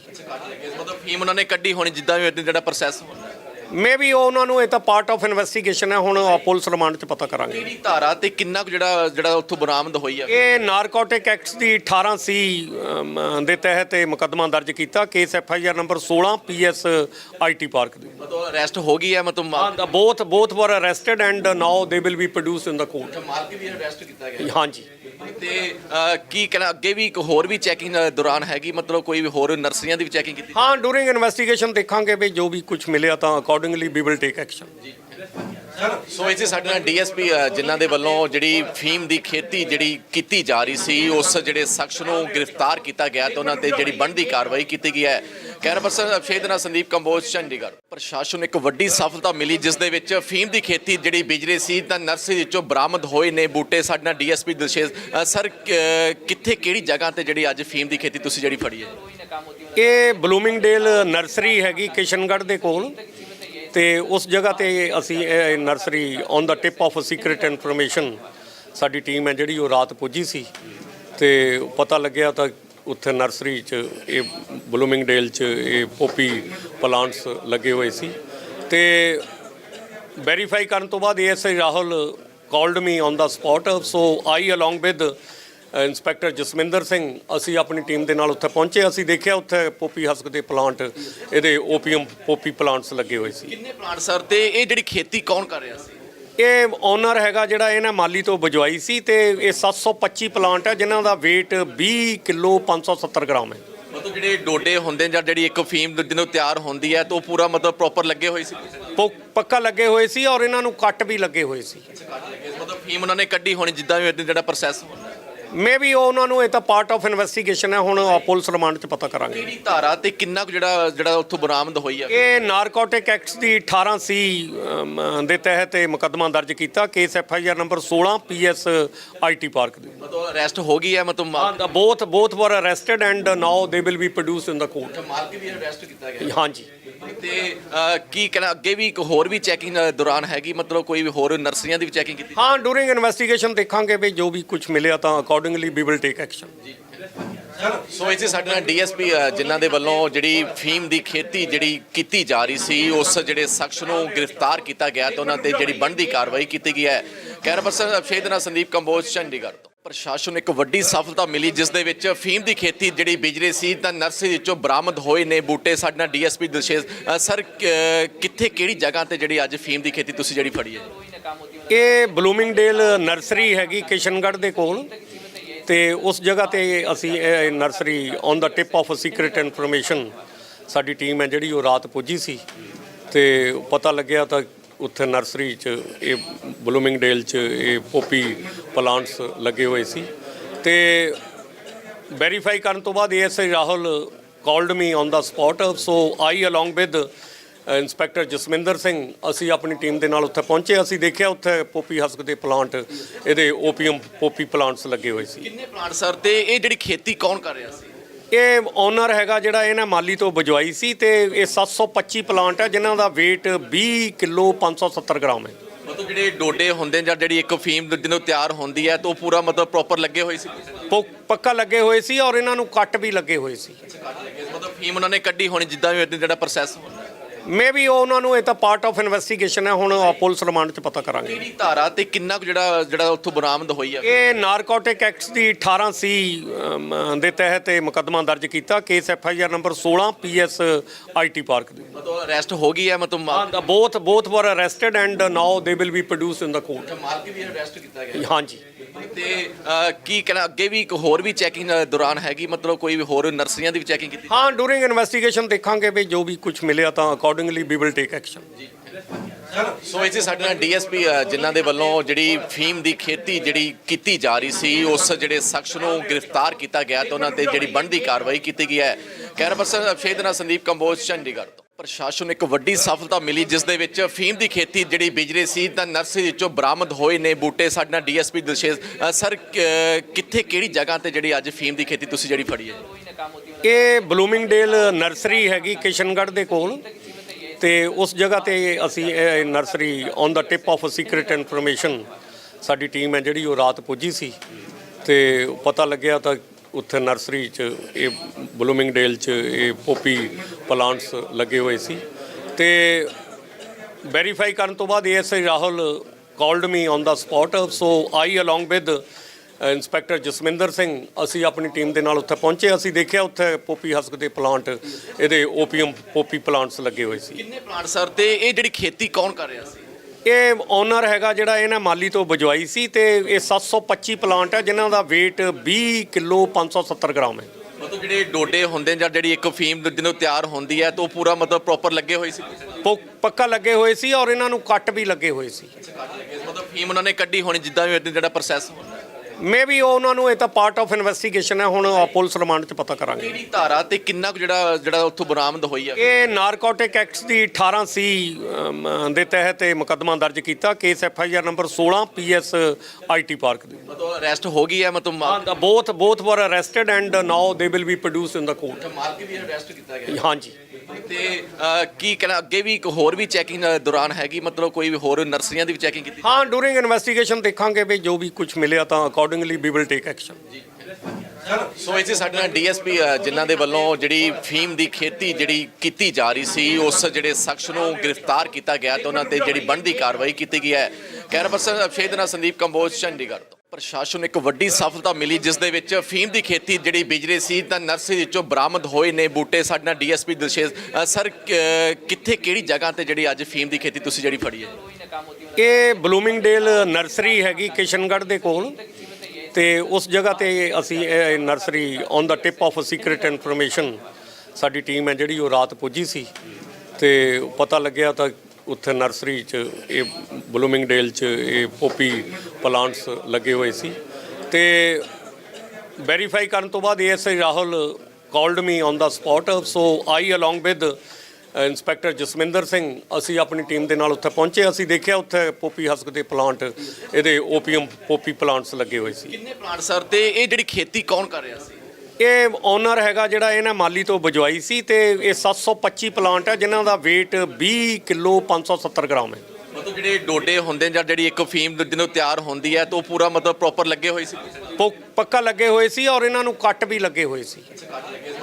ਮਤਲਬ ਫੀਮ ਉਹਨਾਂ ਨੇ ਕੱਢੀ ਹੋਣੀ ਜਿੱਦਾਂ ਵੀ ਜਿਹੜਾ ਪ੍ਰੋਸੈਸ ਹੁੰਦਾ। ਮੇ ਵੀ ਉਹਨਾਂ ਨੂੰ ਇਹ ਤਾਂ ਪਾਰਟ ਆਫ ਇਨਵੈਸਟੀਗੇਸ਼ਨ ਹੈ ਹੁਣ ਪੁਲਿਸ ਰਿਮਾਂਡ 'ਚ ਪਤਾ ਕਰਾਂਗੇ। ਕਿਹੜੀ ਧਾਰਾ ਤੇ ਕਿੰਨਾ ਕੁ ਜਿਹੜਾ ਜਿਹੜਾ ਉੱਥੋਂ ਬਰਾਮਦ ਹੋਈ ਆ? ਇਹ ਨਾਰਕੋਟਿਕ ਐਕਟਸ ਦੀ 18 ਸੀ ਅਮ, ਦੇ ਤਹਿਤ ਇਹ ਮੁਕੱਦਮਾ ਦਰਜ ਕੀਤਾ। Case F I R number 16 PS IT Park ਦੇ। ਮਤਲਬ ਅਰੈਸਟ ਹੋ ਗਈ ਹੈ ਮਤਲਬ ਬੋਥ ਬੋਥ ਵਰ arrested and now they will be produce in the court ਮਾਲਕ ਵੀ ਅਰੈਸਟ ਕੀਤਾ ਗਿਆ। ਹਾਂਜੀ। ਤੇ ਕੀ ਕਹਿਣਾ ਅੱਗੇ ਵੀ ਇੱਕ ਹੋਰ ਵੀ ਚੈਕਿੰਗ ਦੌਰਾਨ ਹੈਗੀ ਮਤਲਬ ਕੋਈ ਵੀ ਹੋਰ ਨਰਸਰੀਆਂ ਦੀ ਵੀ ਚੈਕਿੰਗ ਕੀਤੀ? ਹਾਂ ਡੂਰਿੰਗ ਇਨਵੈਸਟੀਗੇਸ਼ਨ ਦੇਖਾਂਗੇ ਵੀ ਜੋ ਵੀ ਕੁਝ ਮਿਲਿਆ ਤਾਂ accordingly we will take action so ਇੱਥੇ ਸਾਡੇ ਨਾਲ ਡੀਐਸਪੀ ਜਿਨ੍ਹਾਂ ਦੇ ਵੱਲੋਂ ਜਿਹੜੀ ਫੀਮ ਦੀ ਖੇਤੀ ਜਿਹੜੀ ਕੀਤੀ ਜਾ ਰਹੀ ਸੀ, ਉਸ ਜਿਹੜੇ ਸ਼ਖਸ ਨੂੰ ਗ੍ਰਿਫਤਾਰ ਕੀਤਾ ਗਿਆ ਤੇ ਉਹਨਾਂ ਤੇ ਜਿਹੜੀ ਬਣਦੀ ਕਾਰਵਾਈ ਕੀਤੀ ਗਈ ਹੈ। ਕੈਮਰਾ ਪਰਸਨ ਅਭਿਸ਼ੇਕ ਨਾਲ ਸੰਦੀਪ ਕੰਬੋਜ, ਚੰਡੀਗੜ੍ਹ। ਪ੍ਰਸ਼ਾਸਨ ਇੱਕ ਵੱਡੀ ਸਫਲਤਾ ਮਿਲੀ, ਜਿਸ ਦੇ ਵਿੱਚ ਫੀਮ ਦੀ ਖੇਤੀ ਜਿਹੜੀ ਬਿਜਰੇ ਸੀ, ਤਾਂ ਨਰਸਰੀ ਵਿੱਚੋਂ ਬਰਾਮਦ ਹੋਏ ਨੇ ਬੂਟੇ। ਸਾਡੇ ਨਾਲ ਡੀਐਸਪੀ ਦਿਲਸ਼ੇਸ਼ ਸਰ ਕਿੱਥੇ, ਕਿਹੜੀ ਜਗ੍ਹਾ ਤੇ ਜਿਹੜੀ ਅੱਜ ਫੀਮ ਦੀ ਖੇਤੀ ਤੁਸੀਂ ਜਿਹੜੀ ਫੜੀ ਹੈ? ਇਹ ਬਲੂਮਿੰਗਡੇਲ ਨਰਸਰੀ ਹੈਗੀ ਕਿਸ਼ਨਗੜ੍ਹ ਦੇ ਕੋਲ। ਤੇ ਉਸ ਜਗ੍ਹਾ ਤੇ ਅਸੀਂ ਇਹ nursery on the tip off secret information ਸਾਡੀ ਟੀਮ ਹੈ ਜਿਹੜੀ ਉਹ ਰਾਤ ਪੁੱਜੀ ਸੀ ਤੇ ਪਤਾ ਲੱਗਿਆ ਤਾਂ ਉੱਥੇ ਨਰਸਰੀ 'ਚ ਇਹ ਬਲੂਮਿੰਗਡੇਲ 'ਚ ਇਹ ਪੋਪੀ ਪਲਾਂਟਸ ਲੱਗੇ ਹੋਏ ਸੀ ਤੇ ਵੈਰੀਫਾਈ ਕਰਨ ਤੋਂ ਬਾਅਦ ASI Rahul called me on the spot so I along with inspector Jasminder Singh ਅਸੀਂ ਆਪਣੀ ਟੀਮ ਦੇ ਨਾਲ ਉੱਥੇ ਪਹੁੰਚੇ। ਅਸੀਂ ਦੇਖਿਆ ਉੱਥੇ ਪੋਪੀ ਹਸਕ ਦੇ ਪਲਾਂਟ ਇਹਦੇ ਓਪੀਅਮ ਪੋਪੀ ਪਲਾਂਟਸ ਲੱਗੇ ਹੋਏ ਸੀ। ਕਿੰਨੇ ਪਲਾਂਟ ਸਰ? ਤੇ ਇਹ ਜਿਹੜੀ ਖੇਤੀ ਕੌਣ ਕਰ ਰਿਹਾ ਸੀ? ਇਹ ਓਨਰ ਹੈਗਾ ਜਿਹੜਾ ਇਹਨੇ ਮਾਲੀ ਤੋਂ ਬਜਵਾਈ ਸੀ ਤੇ ਇਹ 725 ਪਲਾਂਟ ਹੈ ਜਿਨ੍ਹਾਂ ਦਾ weight 20 ਕਿਲੋ 570 ਗ੍ਰਾਮ ਹੈ। ਮਤਲਬ ਜਿਹੜੇ ਡੋਡੇ ਹੁੰਦੇ ਜਾਂ ਜਿਹੜੀ ਇੱਕ ਫੀਮ ਜਦੋਂ ਤਿਆਰ ਹੁੰਦੀ ਹੈ ਤਾਂ ਉਹ ਪੂਰਾ ਮਤਲਬ ਪ੍ਰੋਪਰ ਲੱਗੇ ਹੋਏ ਸੀ? ਪੱਕਾ ਲੱਗੇ ਹੋਏ ਸੀ ਔਰ ਇਹਨਾਂ ਨੂੰ ਕੱਟ ਵੀ ਲੱਗੇ ਹੋਏ ਸੀ। ਮਤਲਬ ਫੀਮ ਉਹਨਾਂ ਨੇ ਕੱਢੀ ਹੋਣੀ ਜਿੱਦਾਂ ਵੀ ਜਿਹੜਾ ਪ੍ਰੋਸੈਸ ਹੁੰਦਾ। ਮੇ ਵੀ ਉਹਨਾਂ ਨੂੰ ਇਹ ਤਾਂ ਪਾਰਟ ਆਫ ਇਨਵੈਸਟੀਗੇਸ਼ਨ ਹੈ ਹੁਣ ਪੁਲਿਸ ਰਿਮਾਂਡ 'ਚ ਪਤਾ ਕਰਾਂਗੇ। ਕਿਹੜੀ ਧਾਰਾ ਤੇ ਕਿੰਨਾ ਕੁ ਜਿਹੜਾ ਜਿਹੜਾ ਉੱਥੋਂ ਬਰਾਮਦ ਹੋਈ ਹੈ ਇਹ ਨਾਰਕੋਟਿਕ ਐਕਟਸ ਦੀ 18 ਸੀ ਦੇ ਤਹਿਤ ਇਹ ਮੁਕੱਦਮਾ ਦਰਜ ਕੀਤਾ। Case F I R number 16 P S IT Park ਦੇ। ਮਤਲਬ ਅਰੈਸਟ ਹੋ ਗਈ ਹੈ ਮਤਲਬ ਬੋਥ ਬੋਥ ਵਰ arrested and now they will be produce in the court ਮਾਲਕ ਵੀ ਅਰੈਸਟ ਕੀਤਾ ਗਿਆ। ਹਾਂਜੀ। ਤੇ ਕੀ ਕਹਿਣਾ ਅੱਗੇ ਵੀ ਇੱਕ ਹੋਰ ਵੀ ਚੈਕਿੰਗ ਦੌਰਾਨ ਹੈਗੀ ਮਤਲਬ ਕੋਈ ਵੀ ਹੋਰ ਨਰਸਰੀਆਂ ਦੀ ਵੀ ਚੈਕਿੰਗ ਕੀਤੀ? ਹਾਂ ਡੂਰਿੰਗ ਇਨਵੈਸਟੀਗੇਸ਼ਨ ਦੇਖਾਂਗੇ ਵੀ ਜੋ ਵੀ ਕੁਝ ਮਿਲਿਆ ਤਾਂ accordingly we will take action so ਇੱਥੇ ਸਾਡੇ ਨਾਲ ਡੀਐਸਪੀ ਜਿਨ੍ਹਾਂ ਦੇ ਵੱਲੋਂ ਜਿਹੜੀ ਫੀਮ ਦੀ ਖੇਤੀ ਜਿਹੜੀ ਕੀਤੀ ਜਾ ਰਹੀ ਸੀ ਉਸ ਜਿਹੜੇ ਸ਼ਖਸ ਨੂੰ ਗ੍ਰਿਫਤਾਰ ਕੀਤਾ ਗਿਆ ਤੇ ਉਹਨਾਂ ਤੇ ਜਿਹੜੀ ਬਣਦੀ ਕਾਰਵਾਈ ਕੀਤੀ ਗਈ ਹੈ। ਕੈਮਰਾ ਪਰਸਨ ਅਭਿਸ਼ੇਕ ਨਾਲ ਸੰਦੀਪ ਕੰਬੋਜ ਚੰਡੀਗੜ੍ਹ ਤੋਂ। ਪ੍ਰਸ਼ਾਸਨ ਇੱਕ ਵੱਡੀ ਸਫਲਤਾ ਮਿਲੀ ਜਿਸ ਦੇ ਵਿੱਚ ਫੀਮ ਦੀ ਖੇਤੀ ਜਿਹੜੀ ਬਿਜਲੀ ਸੀ ਤਾਂ ਨਰਸਰੀ ਵਿੱਚੋਂ ਬਰਾਮਦ ਹੋਏ ਨੇ ਬੂਟੇ। ਸਾਡੇ ਨਾਲ ਡੀਐਸਪੀ ਦਿਲਸ਼ੇਸ਼ ਅ, ਸਰ ਕਿੱਥੇ ਕਿਹੜੀ ਜਗ੍ਹਾ ਤੇ ਜਿਹੜੀ ਅੱਜ ਫੀਮ ਦੀ ਖੇਤੀ ਤੁਸੀਂ ਜਿਹੜੀ ਫੜੀ ਹੈ? ਇਹ ਬਲੂਮਿੰਗਡੇਲ ਨਰਸਰੀ ਹੈਗੀ ਕਿਸ਼ਨਗੜ੍ਹ ਦੇ ਕੋਲ ਤੇ ਉਸ ਜਗ੍ਹਾ ਤੇ ਅਸੀਂ ਇਹ nursery on the tip off a secret information ਸਾਡੀ ਟੀਮ ਹੈ ਜਿਹੜੀ ਉਹ ਰਾਤ ਪੁੱਜੀ ਸੀ ਤੇ ਪਤਾ ਲੱਗਿਆ ਤਾਂ ਉੱਥੇ ਨਰਸਰੀ 'ਚ ਇਹ ਬਲੂਮਿੰਗਡੇਲ 'ਚ ਇਹ ਪੋਪੀ ਪਲਾਂਟਸ ਲੱਗੇ ਹੋਏ ਸੀ ਤੇ ਵੈਰੀਫਾਈ ਕਰਨ ਤੋਂ ਬਾਅਦ ASI Rahul called me on the spot. So I along with inspector Jasminder Singh, ਅਸੀਂ ਆਪਣੀ ਟੀਮ ਦੇ ਨਾਲ ਉੱਥੇ ਪਹੁੰਚੇ, ਅਸੀਂ ਦੇਖਿਆ ਉੱਥੇ ਪੋਪੀ ਹਸਕ ਦੇ ਪਲਾਂਟ, ਇਹਦੇ ਓਪੀਅਮ ਪੋਪੀ ਪਲਾਂਟਸ ਲੱਗੇ ਹੋਏ ਸੀ। ਕਿੰਨੇ ਪਲਾਂਟ ਸਰ? ਤੇ ਇਹ ਜਿਹੜੀ ਖੇਤੀ ਕੌਣ ਕਰ ਰਿਹਾ ਸੀ? ਇਹ ਓਨਰ ਹੈਗਾ ਜਿਹੜਾ ਇਹਨੇ ਮਾਲੀ ਤੋਂ ਬਜਵਾਈ ਸੀ ਤੇ ਇਹ 725 ਪਲਾਂਟ ਹੈ ਜਿਨ੍ਹਾਂ ਦਾ weight 20 ਕਿਲੋ 570 ਗ੍ਰਾਮ ਹੈ। ਮਤਲਬ ਜਿਹੜੇ ਡੋਡੇ ਹੁੰਦੇ ਜਾਂ ਜਿਹੜੀ ਇੱਕ ਫੀਮ ਜਦੋਂ ਤਿਆਰ ਹੁੰਦੀ ਹੈ ਤਾਂ ਉਹ ਪੂਰਾ ਮਤਲਬ ਪ੍ਰੋਪਰ ਲੱਗੇ ਹੋਏ ਸੀ? ਪੋ- ਪੱਕਾ ਲੱਗੇ ਹੋਏ ਸੀ ਔਰ ਇਹਨਾਂ ਨੂੰ ਕੱਟ ਵੀ ਲੱਗੇ ਹੋਏ ਸੀ। ਮਤਲਬ ਫੀਮ ਉਹਨਾਂ ਨੇ ਕੱਢੀ ਹੋਣੀ ਜਿੱਦਾਂ ਵੀ ਜਿਹੜਾ ਪ੍ਰੋਸੈਸ ਹੁੰਦਾ। ਮੇ ਵੀ ਉਹਨਾਂ ਨੂੰ ਇਹ ਤਾਂ ਪਾਰਟ ਆਫ ਇਨਵੈਸਟੀਗੇਸ਼ਨ ਹੈ ਹੁਣ ਪੁਲਿਸ ਰਿਮਾਂਡ 'ਚ ਪਤਾ ਕਰਾਂਗੇ। ਕਿਹੜੀ ਧਾਰਾ ਤੇ ਕਿੰਨਾ ਕੁ ਜਿਹੜਾ ਜਿਹੜਾ ਉੱਥੋਂ ਬਰਾਮਦ ਹੋਈ ਹੈ ਇਹ ਨਾਰਕੋਟਿਕ ਐਕਟਸ ਦੀ 18 ਸੀ ਦੇ ਤਹਿਤ ਇਹ ਮੁਕੱਦਮਾ ਦਰਜ ਕੀਤਾ। Case F I R number 16 P S IT Park ਦੇ। ਮਤਲਬ ਅਰੈਸਟ ਹੋ ਗਈ ਹੈ ਮਤਲਬ ਬੋਥ ਬੋਥ ਵਰ arrested and now they will be produce in the court ਮਾਲਕ ਵੀ ਅਰੈਸਟ ਕੀਤਾ ਗਿਆ। ਹਾਂਜੀ। ਤੇ ਕੀ ਕਹਿਣਾ ਅੱਗੇ ਵੀ ਇੱਕ ਹੋਰ ਵੀ ਚੈਕਿੰਗ ਦੌਰਾਨ ਹੈਗੀ ਮਤਲਬ ਕੋਈ ਵੀ ਹੋਰ ਨਰਸਰੀਆਂ ਦੀ ਵੀ ਚੈਕਿੰਗ ਕੀਤੀ? ਹਾਂ ਡੂਰਿੰਗ ਇਨਵੈਸਟੀਗੇਸ਼ਨ ਦੇਖਾਂਗੇ ਵੀ ਜੋ ਵੀ ਕੁਝ ਮਿਲਿਆ ਤਾਂ accordingly we will take action so ਇੱਥੇ ਸਾਡੇ ਨਾਲ ਡੀਐਸਪੀ ਜਿਨ੍ਹਾਂ ਦੇ ਵੱਲੋਂ ਜਿਹੜੀ ਫੀਮ ਦੀ ਖੇਤੀ ਜਿਹੜੀ ਕੀਤੀ ਜਾ ਰਹੀ ਸੀ ਉਸ ਜਿਹੜੇ ਸ਼ਖਸ ਨੂੰ ਗ੍ਰਿਫਤਾਰ ਕੀਤਾ ਗਿਆ ਤੇ ਉਹਨਾਂ ਤੇ ਜਿਹੜੀ ਬਣਦੀ ਕਾਰਵਾਈ ਕੀਤੀ ਗਈ ਹੈ। ਕੈਮਰਾ ਪਰਸਨ ਅਭਿਸ਼ੇਕ ਦੇ ਨਾਲ ਸੰਦੀਪ ਕੰਬੋਜ ਚੰਡੀਗੜ੍ਹ ਤੋਂ। ਪ੍ਰਸ਼ਾਸਨ ਨੂੰ ਇੱਕ ਵੱਡੀ ਸਫਲਤਾ ਮਿਲੀ ਜਿਸ ਦੇ ਵਿੱਚ ਫੀਮ ਦੀ ਖੇਤੀ ਜਿਹੜੀ ਬਿਜਲੀ ਸੀ ਤਾਂ ਨਰਸਰੀ ਵਿੱਚੋਂ ਬਰਾਮਦ ਹੋਏ ਨੇ ਬੂਟੇ। ਸਾਡੇ ਨਾਲ ਡੀਐਸਪੀ ਦਿਲਸ਼ੇਸ਼ ਅ, ਸਰ ਕਿੱਥੇ ਕਿਹੜੀ ਜਗ੍ਹਾ ਤੇ ਜਿਹੜੀ ਅੱਜ ਫੀਮ ਦੀ ਖੇਤੀ ਤੁਸੀਂ ਜਿਹੜੀ ਫੜੀ ਹੈ? ਇਹ ਬਲੂਮਿੰਗਡੇਲ ਨਰਸਰੀ ਹੈਗੀ ਕਿਸ਼ਨਗੜ੍ਹ ਦੇ ਕੋਲ ਤੇ ਉਸ ਜਗ੍ਹਾ ਤੇ ਅਸੀਂ ਇਹ nursery on the tip off a secret information ਸਾਡੀ ਟੀਮ ਹੈ ਜਿਹੜੀ ਉਹ ਰਾਤ ਪੁੱਜੀ ਸੀ ਤੇ ਪਤਾ ਲੱਗਿਆ ਤਾਂ ਉੱਥੇ ਨਰਸਰੀ 'ਚ, ਇਹ ਬਲੂਮਿੰਗਡੇਲ 'ਚ ਇਹ ਪੋਪੀ ਪਲਾਂਟਸ ਲੱਗੇ ਹੋਏ ਸੀ। ਤੇ ਵੈਰੀਫਾਈ ਕਰਨ ਤੋਂ ਬਾਅਦ ASI Rahul called me on the spot so I along with inspector Jasminder Singh, ਅਸੀਂ ਆਪਣੀ ਟੀਮ ਦੇ ਨਾਲ ਉੱਥੇ ਪਹੁੰਚੇ। ਅਸੀਂ ਦੇਖਿਆ ਉੱਥੇ ਪੋਪੀ ਹਸਕ ਦੇ ਪਲਾਂਟ, ਇਹਦੇ ਓਪੀਅਮ ਪੋਪੀ ਪਲਾਂਟਸ ਲੱਗੇ ਹੋਏ ਸੀ। ਕਿੰਨੇ ਪਲਾਂਟ ਸਰ? ਤੇ ਇਹ ਜਿਹੜੀ ਖੇਤੀ ਕੌਣ ਕਰ ਰਿਹਾ ਸੀ? ਇਹ ਓਨਰ ਹੈਗਾ ਜਿਹੜਾ ਇਹਨੇ ਮਾਲੀ ਤੋਂ ਬਜਵਾਈ ਸੀ ਤੇ ਇਹ 725 ਪਲਾਂਟ ਹੈ ਜਿਨ੍ਹਾਂ ਦਾ weight 20 ਕਿਲੋ 570 ਗ੍ਰਾਮ ਹੈ। ਮਤਲਬ ਜਿਹੜੇ ਡੋਡੇ ਹੁੰਦੇ ਜਾਂ ਜਿਹੜੀ ਇੱਕ ਫੀਮ ਜਦੋਂ ਤਿਆਰ ਹੁੰਦੀ ਹੈ ਤਾਂ ਉਹ ਪੂਰਾ ਮਤਲਬ ਪ੍ਰੋਪਰ ਲੱਗੇ ਹੋਏ ਸੀ? ਪੱਕਾ ਲੱਗੇ ਹੋਏ ਸੀ ਔਰ ਇਹਨਾਂ ਨੂੰ ਕੱਟ ਵੀ ਲੱਗੇ ਹੋਏ ਸੀ। ਮਤਲਬ ਫੀਮ ਉਹਨਾਂ ਨੇ ਕੱਢੀ ਹੋਣੀ ਜਿੱਦਾਂ ਵੀ ਜਿਹੜਾ ਪ੍ਰੋਸੈਸ ਹੁੰਦਾ ਮੇ ਵੀ ਉਹਨਾਂ ਨੂੰ ਇਹ ਤਾਂ ਪਾਰਟ ਆਫ ਇਨਵੈਸਟੀਗੇਸ਼ਨ ਹੈ ਹੁਣ ਪੁਲਿਸ ਰਿਮਾਂਡ 'ਚ ਪਤਾ ਕਰਾਂਗੇ। ਕਿਹੜੀ ਧਾਰਾ ਤੇ ਕਿੰਨਾ ਕੁ ਜਿਹੜਾ ਜਿਹੜਾ ਉੱਥੋਂ ਬਰਾਮਦ ਹੋਈ ਹੈ ਇਹ ਨਾਰਕੋਟਿਕ ਐਕਟਸ ਦੀ 18 ਸੀ ਅਮ, ਦੇ ਤਹਿਤ ਇਹ ਮੁਕੱਦਮਾ ਦਰਜ ਕੀਤਾ। Case F I R number 16 P S IT Park ਦੇ। ਮਤਲਬ ਅਰੈਸਟ ਹੋ ਗਈ ਹੈ ਮਤਲਬ ਮਾਲ- ਬੋਥ ਬੋਥ ਵਰ arrested and now they will be produce in the court ਮਾਲਕ ਵੀ ਅਰੈਸਟ ਕੀਤਾ ਗਿਆ। ਹਾਂਜੀ। ਤੇ ਕੀ ਕਹਿਣਾ ਅੱਗੇ ਵੀ ਇੱਕ ਹੋਰ ਵੀ ਚੈਕਿੰਗ ਦੌਰਾਨ ਹੈਗੀ ਮਤਲਬ ਕੋਈ ਵੀ ਹੋਰ ਨਰਸਰੀਆਂ ਦੀ ਵੀ ਚੈਕਿੰਗ ਕੀਤੀ? ਹਾਂ ਡੂਰਿੰਗ ਇਨਵੈਸਟੀਗੇਸ਼ਨ ਦੇਖਾਂਗੇ ਵੀ ਜੋ ਵੀ ਕੁਝ ਮਿਲਿਆ ਤਾਂ accordingly we will take action so ਇੱਥੇ ਸਾਡੇ ਨਾਲ ਡੀਐਸਪੀ ਜਿਨ੍ਹਾਂ ਦੇ ਵੱਲੋਂ ਜਿਹੜੀ ਫੀਮ ਦੀ ਖੇਤੀ ਜਿਹੜੀ ਕੀਤੀ ਜਾ ਰਹੀ ਸੀ ਉਸ ਜਿਹੜੇ ਸ਼ਖਸ ਨੂੰ ਗ੍ਰਿਫਤਾਰ ਕੀਤਾ ਗਿਆ ਤੇ ਉਹਨਾਂ ਤੇ ਜਿਹੜੀ ਬਣਦੀ ਕਾਰਵਾਈ ਕੀਤੀ ਗਈ ਹੈ। ਕੈਰਪਰਸਨ ਅਭਿਸ਼ੇਕ ਨਾਲ ਸੰਦੀਪ ਕੰਬੋਜ ਚੰਡੀਗੜ੍ਹ ਤੋਂ। ਪ੍ਰਸ਼ਾਸਨ ਇੱਕ ਵੱਡੀ ਸਫਲਤਾ ਮਿਲੀ, ਜਿਸ ਦੇ ਵਿੱਚ ਫੀਮ ਦੀ ਖੇਤੀ ਜਿਹੜੀ ਬਿਜਲੀ ਸੀ, ਤਾਂ ਨਰਸਰੀ ਵਿੱਚੋਂ ਬਰਾਮਦ ਹੋਏ ਨੇ ਬੂਟੇ। ਸਾਡੇ ਨਾਲ ਡੀਐਸਪੀ ਦਿਲਸ਼ੇਸ਼ ਸਰ ਕਿੱਥੇ, ਕਿਹੜੀ ਜਗ੍ਹਾ ਤੇ ਜਿਹੜੀ ਅੱਜ ਫੀਮ ਦੀ ਖੇਤੀ ਤੁਸੀਂ ਜਿਹੜੀ ਫੜੀ ਹੈ? ਇਹ ਬਲੂਮਿੰਗਡੇਲ ਨਰਸਰੀ ਹੈਗੀ ਕਿਸ਼ਨਗੜ੍ਹ ਦੇ ਕੋਲ। ਤੇ ਉਸ ਜਗ੍ਹਾ ਤੇ ਅਸੀਂ ਇਹ nursery on the tip off secret information ਸਾਡੀ ਟੀਮ ਹੈ ਜਿਹੜੀ ਉਹ ਰਾਤ ਪੁੱਜੀ ਸੀ। ਤੇ ਪਤਾ ਲੱਗਿਆ ਤਾਂ ਉੱਥੇ ਨਰਸਰੀ 'ਚ ਇਹ ਬਲੂਮਿੰਗਡੇਲ 'ਚ ਇਹ ਪੋਪੀ ਪਲਾਂਟਸ ਲੱਗੇ ਹੋਏ ਸੀ ਤੇ ਵੈਰੀਫਾਈ ਕਰਨ ਤੋਂ ਬਾਅਦ ASI Rahul called me on the spot. So I along with inspector Jasminder Singh, ਅਸੀਂ ਆਪਣੀ ਟੀਮ ਦੇ ਨਾਲ ਉੱਥੇ ਪਹੁੰਚੇ, ਅਸੀਂ ਦੇਖਿਆ ਉੱਥੇ ਪੋਪੀ ਹਸਕ ਦੇ ਪਲਾਂਟ, ਇਹਦੇ ਓਪੀਅਮ ਪੋਪੀ ਪਲਾਂਟਸ ਲੱਗੇ ਹੋਏ ਸੀ। ਕਿੰਨੇ ਪਲਾਂਟ ਸਰ ਤੇ ਇਹ ਜਿਹੜੀ ਖੇਤੀ ਕੌਣ ਕਰ ਰਿਹਾ ਸੀ? ਇਹ ਓਨਰ ਹੈਗਾ ਜਿਹੜਾ ਇਹਨੇ ਮਾਲੀ ਤੋਂ ਬਜਵਾਈ ਸੀ ਤੇ ਇਹ 725 ਪਲਾਂਟ ਹੈ ਜਿਨ੍ਹਾਂ ਦਾ weight 20 ਕਿਲੋ 570 ਗ੍ਰਾਮ ਹੈ। ਮਤਲਬ ਜਿਹੜੇ ਡੋਡੇ ਹੁੰਦੇ ਜਾਂ ਜਿਹੜੀ ਇੱਕ ਫੀਮ ਜਦੋਂ ਤਿਆਰ ਹੁੰਦੀ ਹੈ ਤਾਂ ਉਹ ਪੂਰਾ ਮਤਲਬ ਪ੍ਰੋਪਰ ਲੱਗੇ ਹੋਏ ਸੀ? ਪੋ- ਪੱਕਾ ਲੱਗੇ ਹੋਏ ਸੀ ਔਰ ਇਹਨਾਂ ਨੂੰ ਕੱਟ ਵੀ ਲੱਗੇ ਹੋਏ ਸੀ।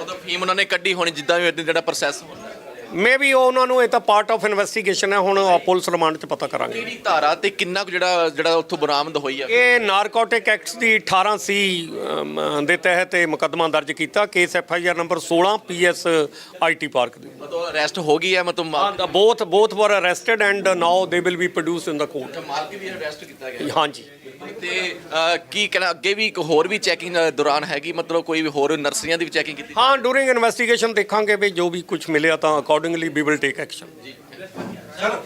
ਮਤਲਬ ਫੀਮ ਉਹਨਾਂ ਨੇ ਕੱਢੀ ਹੋਣੀ ਜਿੱਦਾਂ ਵੀ ਜਿਹੜਾ ਪ੍ਰੋਸੈਸ ਹੁੰਦਾ। ਮੇ ਵੀ ਉਹਨਾਂ ਨੂੰ ਇਹ ਤਾਂ ਪਾਰਟ ਆਫ ਇਨਵੈਸਟੀਗੇਸ਼ਨ ਹੈ ਹੁਣ ਪੁਲਿਸ ਰਿਮਾਂਡ 'ਚ ਪਤਾ ਕਰਾਂਗੇ। ਕਿਹੜੀ ਧਾਰਾ ਤੇ ਕਿੰਨਾ ਕੁ ਜਿਹੜਾ ਜਿਹੜਾ ਉੱਥੋਂ ਬਰਾਮਦ ਹੋਈ ਆ? ਇਹ ਨਾਰਕੋਟਿਕ ਐਕਟਸ ਦੀ 18 ਸੀ ਦੇ ਤਹਿਤ ਇਹ ਮੁਕੱਦਮਾ ਦਰਜ ਕੀਤਾ। Case F I R number 16 P S I T Park ਦੇ। ਮਤਲਬ ਅਰੈਸਟ ਹੋ ਗਈ ਹੈ ਮਤਲਬ ਬੋਥ ਬੋਥ ਵਰ arrested and now they will be produce in the court ਮਾਲਕ ਵੀ ਅਰੈਸਟ ਕੀਤਾ ਗਿਆ। ਹਾਂਜੀ। ਤੇ ਕੀ ਕਹਿਣਾ ਅੱਗੇ ਵੀ ਇੱਕ ਹੋਰ ਵੀ ਚੈਕਿੰਗ ਦੌਰਾਨ ਹੈਗੀ ਮਤਲਬ ਕੋਈ ਵੀ ਹੋਰ ਨਰਸਰੀਆਂ ਦੀ ਵੀ ਚੈਕਿੰਗ ਕੀਤੀ? ਹਾਂ ਡੂਰਿੰਗ ਇਨਵੈਸਟੀਗੇਸ਼ਨ ਦੇਖਾਂਗੇ ਵੀ ਜੋ ਵੀ ਕੁਝ ਮਿਲਿਆ ਤਾਂ accordingly we will take action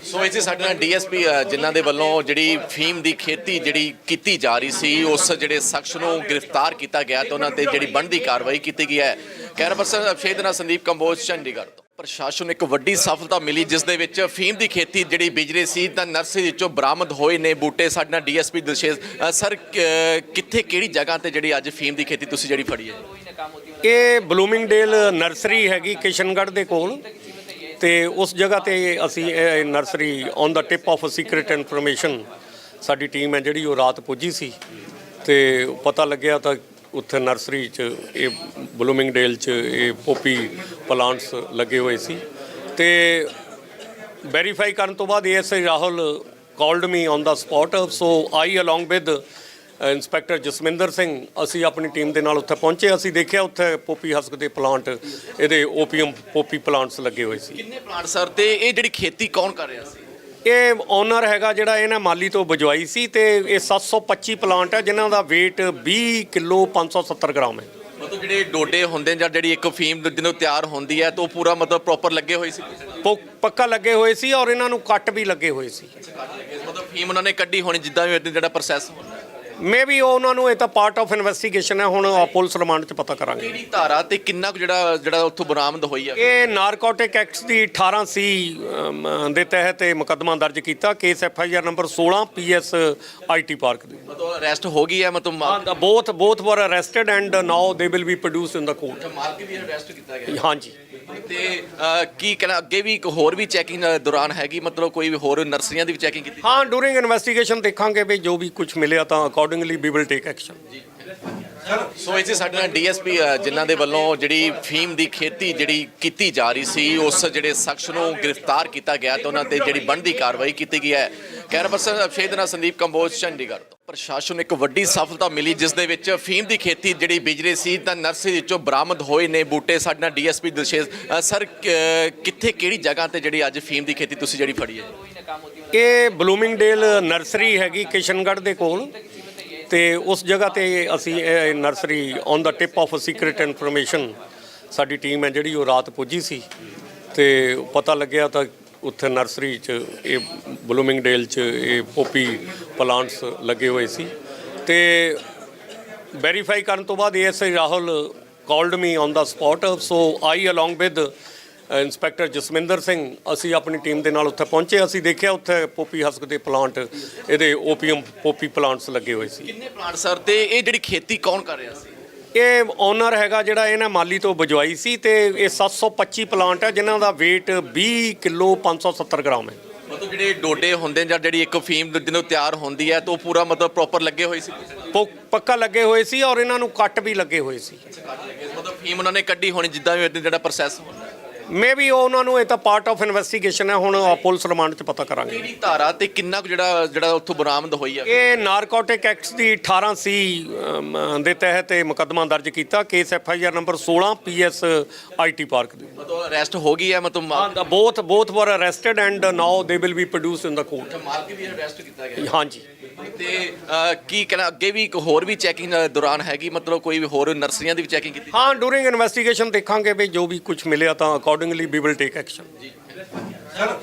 so ਇੱਥੇ ਸਾਡੇ ਨਾਲ ਡੀਐਸਪੀ ਜਿਨ੍ਹਾਂ ਦੇ ਵੱਲੋਂ ਜਿਹੜੀ ਫੀਮ ਦੀ ਖੇਤੀ ਜਿਹੜੀ ਕੀਤੀ ਜਾ ਰਹੀ ਸੀ ਉਸ ਜਿਹੜੇ ਸ਼ਖਸ ਨੂੰ ਗ੍ਰਿਫਤਾਰ ਕੀਤਾ ਗਿਆ ਤੇ ਉਹਨਾਂ ਤੇ ਜਿਹੜੀ ਬਣਦੀ ਕਾਰਵਾਈ ਕੀਤੀ ਗਈ ਹੈ। ਕੈਰਪਰਸਨ ਅਭਿਸ਼ੇਕ ਨਾਲ ਸੰਦੀਪ ਕੰਬੋਜ ਚੰਡੀਗੜ੍ਹ ਤੋਂ। ਪ੍ਰਸ਼ਾਸਨ ਨੂੰ ਇੱਕ ਵੱਡੀ ਸਫਲਤਾ ਮਿਲੀ ਜਿਸ ਦੇ ਵਿੱਚ ਫੀਮ ਦੀ ਖੇਤੀ ਜਿਹੜੀ ਬਿਜਲੀ ਸੀ ਤਾਂ ਨਰਸਰੀ ਵਿੱਚੋਂ ਬਰਾਮਦ ਹੋਏ ਨੇ ਬੂਟੇ। ਸਾਡੇ ਨਾਲ ਡੀਐਸਪੀ ਦਿਲਸ਼ੇਸ਼ ਅ, ਸਰ ਕਿੱਥੇ ਕਿਹੜੀ ਜਗ੍ਹਾ ਤੇ ਜਿਹੜੀ ਅੱਜ ਫੀਮ ਦੀ ਖੇਤੀ ਤੁਸੀਂ ਜਿਹੜੀ ਫੜੀ ਹੈ? ਇਹ ਬਲੂਮਿੰਗਡੇਲ ਨਰਸਰੀ ਹੈਗੀ ਕਿਸ਼ਨਗੜ੍ਹ ਦੇ ਕੋਲ ਤੇ ਉਸ ਜਗ੍ਹਾ ਤੇ ਅਸੀਂ ਇਹ nursery on the tip off secret information ਸਾਡੀ ਟੀਮ ਹੈ ਜਿਹੜੀ ਉਹ ਰਾਤ ਪੁੱਜੀ ਸੀ ਤੇ ਪਤਾ ਲੱਗਿਆ ਤਾਂ ਉੱਥੇ ਨਰਸਰੀ 'ਚ ਇਹ ਬਲੂਮਿੰਗਡੇਲ 'ਚ ਇਹ ਪੋਪੀ ਪਲਾਂਟਸ ਲੱਗੇ ਹੋਏ ਸੀ। ਤੇ ਵੈਰੀਫਾਈ ਕਰਨ ਤੋਂ ਬਾਅਦ ASI Rahul called me on the spot so I along with inspector Jasminder Singh, ਅਸੀਂ ਆਪਣੀ ਟੀਮ ਦੇ ਨਾਲ ਉੱਥੇ ਪਹੁੰਚੇ। ਅਸੀਂ ਦੇਖਿਆ ਉੱਥੇ ਪੋਪੀ ਹਸਕ ਦੇ ਪਲਾਂਟ, ਇਹਦੇ ਓਪੀਅਮ ਪੋਪੀ ਪਲਾਂਟਸ ਲੱਗੇ ਹੋਏ ਸੀ। ਕਿੰਨੇ ਪਲਾਂਟ ਸਰ? ਤੇ ਇਹ ਜਿਹੜੀ ਖੇਤੀ ਕੌਣ ਕਰ ਰਿਹਾ ਸੀ? ਇਹ ਓਨਰ ਹੈਗਾ ਜਿਹੜਾ ਇਹਨੇ ਮਾਲੀ ਤੋਂ ਬਜਵਾਈ ਸੀ ਤੇ ਇਹ 725 ਪਲਾਂਟ ਹੈ ਜਿਨ੍ਹਾਂ ਦਾ weight 20 ਕਿਲੋ 570 ਗ੍ਰਾਮ ਹੈ। ਮਤਲਬ ਜਿਹੜੇ ਡੋਡੇ ਹੁੰਦੇ ਨੇ ਜਾਂ ਜਿਹੜੀ ਇੱਕ ਫੀਮ ਜਦੋਂ ਤਿਆਰ ਹੁੰਦੀ ਹੈ ਤਾਂ ਉਹ ਪੂਰਾ ਮਤਲਬ ਪ੍ਰੋਪਰ ਲੱਗੇ ਹੋਏ ਸੀ? ਪੋ- ਪੱਕਾ ਲੱਗੇ ਹੋਏ ਸੀ ਔਰ ਇਹਨਾਂ ਨੂੰ ਕੱਟ ਵੀ ਲੱਗੇ ਹੋਏ ਸੀ। ਮਤਲਬ ਫੀਮ ਉਹਨਾਂ ਨੇ ਕੱਢੀ ਹੋਣੀ ਜਿੱਦਾਂ ਵੀ ਜਿਹੜਾ ਪ੍ਰੋਸੈਸ ਹੁੰਦਾ ਮੇ ਵੀ ਉਹਨਾਂ ਨੂੰ ਇਹ ਤਾਂ ਪਾਰਟ ਆਫ ਇਨਵੈਸਟੀਗੇਸ਼ਨ ਹੈ ਹੁਣ ਉਹ ਪੁਲਿਸ ਰਿਮਾਂਡ 'ਚ ਪਤਾ ਕਰਾਂਗੇ। ਕਿਹੜੀ ਧਾਰਾ ਤੇ ਕਿੰਨਾ ਕੁ ਜਿਹੜਾ ਜਿਹੜਾ ਉੱਥੋਂ ਬਰਾਮਦ ਹੋਈ ਆ? ਇਹ ਨਾਰਕੋਟਿਕ ਐਕਟਸ ਦੀ 18 ਸੀ ਅਮ, ਦੇ ਤਹਿਤ ਇਹ ਮੁਕੱਦਮਾ ਦਰਜ ਕੀਤਾ। Case F I R number 16 P S I T Park ਦੇ। ਮਤਲਬ ਅਰੈਸਟ ਹੋ ਗਈ ਹੈ ਮਤਲਬ ਬੋਥ ਬੋਥ ਵਰ arrested and now they will be produce in the court ਮਾਲਕ ਵੀ ਅਰੈਸਟ ਕੀਤਾ ਗਿਆ। ਹਾਂਜੀ। ਤੇ ਕੀ ਕਹਿਣਾ ਅੱਗੇ ਵੀ ਇੱਕ ਹੋਰ ਵੀ ਚੈਕਿੰਗ ਦੌਰਾਨ ਹੈਗੀ ਮਤਲਬ ਕੋਈ ਵੀ ਹੋਰ ਨਰਸਰੀਆਂ ਦੀ ਵੀ ਚੈਕਿੰਗ ਕੀਤੀ? ਹਾਂ ਡੂਰਿੰਗ ਇਨਵੈਸਟੀਗੇਸ਼ਨ ਦੇਖਾਂਗੇ ਵੀ ਜੋ ਵੀ ਕੁਝ ਮਿਲਿਆ ਤਾਂ accordingly we will take action so ਇਹ ਇੱਥੇ ਸਾਡੇ ਨਾਲ ਡੀਐਸਪੀ ਜਿਨ੍ਹਾਂ ਦੇ ਵੱਲੋਂ ਜਿਹੜੀ ਫੀਮ ਦੀ ਖੇਤੀ ਜਿਹੜੀ ਕੀਤੀ ਜਾ ਰਹੀ ਸੀ ਉਸ ਜਿਹੜੇ ਸ਼ਖਸ ਨੂੰ ਗ੍ਰਿਫਤਾਰ ਕੀਤਾ ਗਿਆ ਤੇ ਉਹਨਾਂ ਤੇ ਜਿਹੜੀ ਬਣਦੀ ਕਾਰਵਾਈ ਕੀਤੀ ਗਈ ਹੈ। ਕੈਰਪਰਸਨ ਅਭਿਸ਼ੇਕ ਨਾਲ ਸੰਦੀਪ ਕੰਬੋਜ ਚੰਡੀਗੜ੍ਹ ਤੋਂ। ਪ੍ਰਸ਼ਾਸਨ ਨੂੰ ਇੱਕ ਵੱਡੀ ਸਫਲਤਾ ਮਿਲੀ ਜਿਸ ਦੇ ਵਿੱਚ ਫੀਮ ਦੀ ਖੇਤੀ ਜਿਹੜੀ ਬਿਜਲੀ ਸੀ ਤਾਂ ਨਰਸਰੀ ਵਿੱਚੋਂ ਬਰਾਮਦ ਹੋਏ ਨੇ ਬੂਟੇ। ਸਾਡੇ ਨਾਲ ਡੀਐਸਪੀ ਦਿਲਸ਼ੇਸ਼ ਅ, ਸਰ ਕਿੱਥੇ ਕਿਹੜੀ ਜਗ੍ਹਾ ਤੇ ਜਿਹੜੀ ਅੱਜ ਫੀਮ ਦੀ ਖੇਤੀ ਤੁਸੀਂ ਜਿਹੜੀ ਫੜੀ ਹੈ? ਇਹ ਬਲੂਮਿੰਗਡੇਲ ਨਰਸਰੀ ਹੈਗੀ ਕਿਸ਼ਨਗੜ੍ਹ ਦੇ ਕੋਲ। ਤੇ ਉਸ ਜਗ੍ਹਾ ਤੇ ਅਸੀਂ ਇਹ nursery on the tip off secret information ਸਾਡੀ ਟੀਮ ਹੈ ਜਿਹੜੀ ਉਹ ਰਾਤ ਪੁੱਜੀ ਸੀ ਤੇ ਪਤਾ ਲੱਗਿਆ ਤਾਂ ਉੱਥੇ ਨਰਸਰੀ 'ਚ ਇਹ ਬਲੂਮਿੰਗਡੇਲ 'ਚ ਇਹ ਪੋਪੀ ਪਲਾਂਟਸ ਲੱਗੇ ਹੋਏ ਸੀ ਤੇ ਵੈਰੀਫਾਈ ਕਰਨ ਤੋਂ ਬਾਅਦ ASI Rahul called me on the spot so I along with inspector Jasminder Singh ਅਸੀਂ ਆਪਣੀ ਟੀਮ ਦੇ ਨਾਲ ਉੱਥੇ ਪਹੁੰਚੇ। ਅਸੀਂ ਦੇਖਿਆ ਉੱਥੇ ਪੋਪੀ ਹਸਕ ਦੇ ਪਲਾਂਟ ਇਹਦੇ ਓਪੀਅਮ ਪੋਪੀ ਪਲਾਂਟਸ ਲੱਗੇ ਹੋਏ ਸੀ। ਕਿੰਨੇ ਪਲਾਂਟ ਸਰ? ਤੇ ਇਹ ਜਿਹੜੀ ਖੇਤੀ ਕੌਣ ਕਰ ਰਿਹਾ ਸੀ? ਇਹ ਓਨਰ ਹੈਗਾ ਜਿਹੜਾ ਇਹਨੇ ਮਾਲੀ ਤੋਂ ਬਜਵਾਈ ਸੀ ਤੇ ਇਹ 725 ਪਲਾਂਟ ਹੈ ਜਿਨ੍ਹਾਂ ਦਾ weight 20 ਕਿਲੋ 570 ਗ੍ਰਾਮ ਹੈ। ਮਤਲਬ ਜਿਹੜੇ ਡੋਡੇ ਹੁੰਦੇ ਜਾਂ ਜਿਹੜੀ ਇੱਕ ਫੀਮ ਜਦੋਂ ਤਿਆਰ ਹੁੰਦੀ ਹੈ ਤਾਂ ਉਹ ਪੂਰਾ ਮਤਲਬ ਪ੍ਰੋਪਰ ਲੱਗੇ ਹੋਏ ਸੀ? ਪੱਕਾ ਲੱਗੇ ਹੋਏ ਸੀ ਔਰ ਇਹਨਾਂ ਨੂੰ ਕੱਟ ਵੀ ਲੱਗੇ ਹੋਏ ਸੀ। ਮਤਲਬ ਫੀਮ ਉਹਨਾਂ ਨੇ ਕੱਢੀ ਹੋਣੀ ਜਿੱਦਾਂ ਵੀ ਜਿਹੜਾ ਪ੍ਰੋਸੈਸ ਹੁੰਦਾ ਮੇ ਵੀ ਉਹਨਾਂ ਨੂੰ ਇਹ ਤਾਂ ਪਾਰਟ ਆਫ ਇਨਵੈਸਟੀਗੇਸ਼ਨ ਹੈ ਹੁਣ ਪੁਲਿਸ ਰਿਮਾਂਡ 'ਚ ਪਤਾ ਕਰਾਂਗੇ। ਕਿਹੜੀ ਧਾਰਾ ਤੇ ਕਿੰਨਾ ਕੁ ਜਿਹੜਾ ਜਿਹੜਾ ਉੱਥੋਂ ਬਰਾਮਦ ਹੋਈ ਆ? ਇਹ ਨਾਰਕੋਟਿਕ ਐਕਟਸ ਦੀ 18 ਸੀ ਅਮ, ਦੇ ਤਹਿਤ ਇਹ ਮੁਕੱਦਮਾ ਦਰਜ ਕੀਤਾ। Case F I R number 16 PS IT Park ਦੇ। ਮਤਲਬ ਅਰੈਸਟ ਹੋ ਗਈ ਹੈ ਮਤਲਬ ਬੋਥ ਬੋਥ ਵਰ arrested and now they will be produce in the court ਮਾਲਕ ਵੀ ਅਰੈਸਟ ਕੀਤਾ ਗਿਆ। ਹਾਂਜੀ। ਤੇ ਕੀ ਕਹਿਣਾ ਅੱਗੇ ਵੀ ਇੱਕ ਹੋਰ ਵੀ ਚੈਕਿੰਗ ਦੌਰਾਨ ਹੈਗੀ ਮਤਲਬ ਕੋਈ ਵੀ ਹੋਰ ਨਰਸਰੀਆਂ ਦੀ ਵੀ ਚੈਕਿੰਗ ਕੀਤੀ? ਹਾਂ ਡੂਰਿੰਗ ਇਨਵੈਸਟੀਗੇਸ਼ਨ ਦੇਖਾਂਗੇ ਵੀ ਜੋ ਵੀ ਕੁਝ ਮਿਲਿਆ ਤਾਂ accordingly we will take action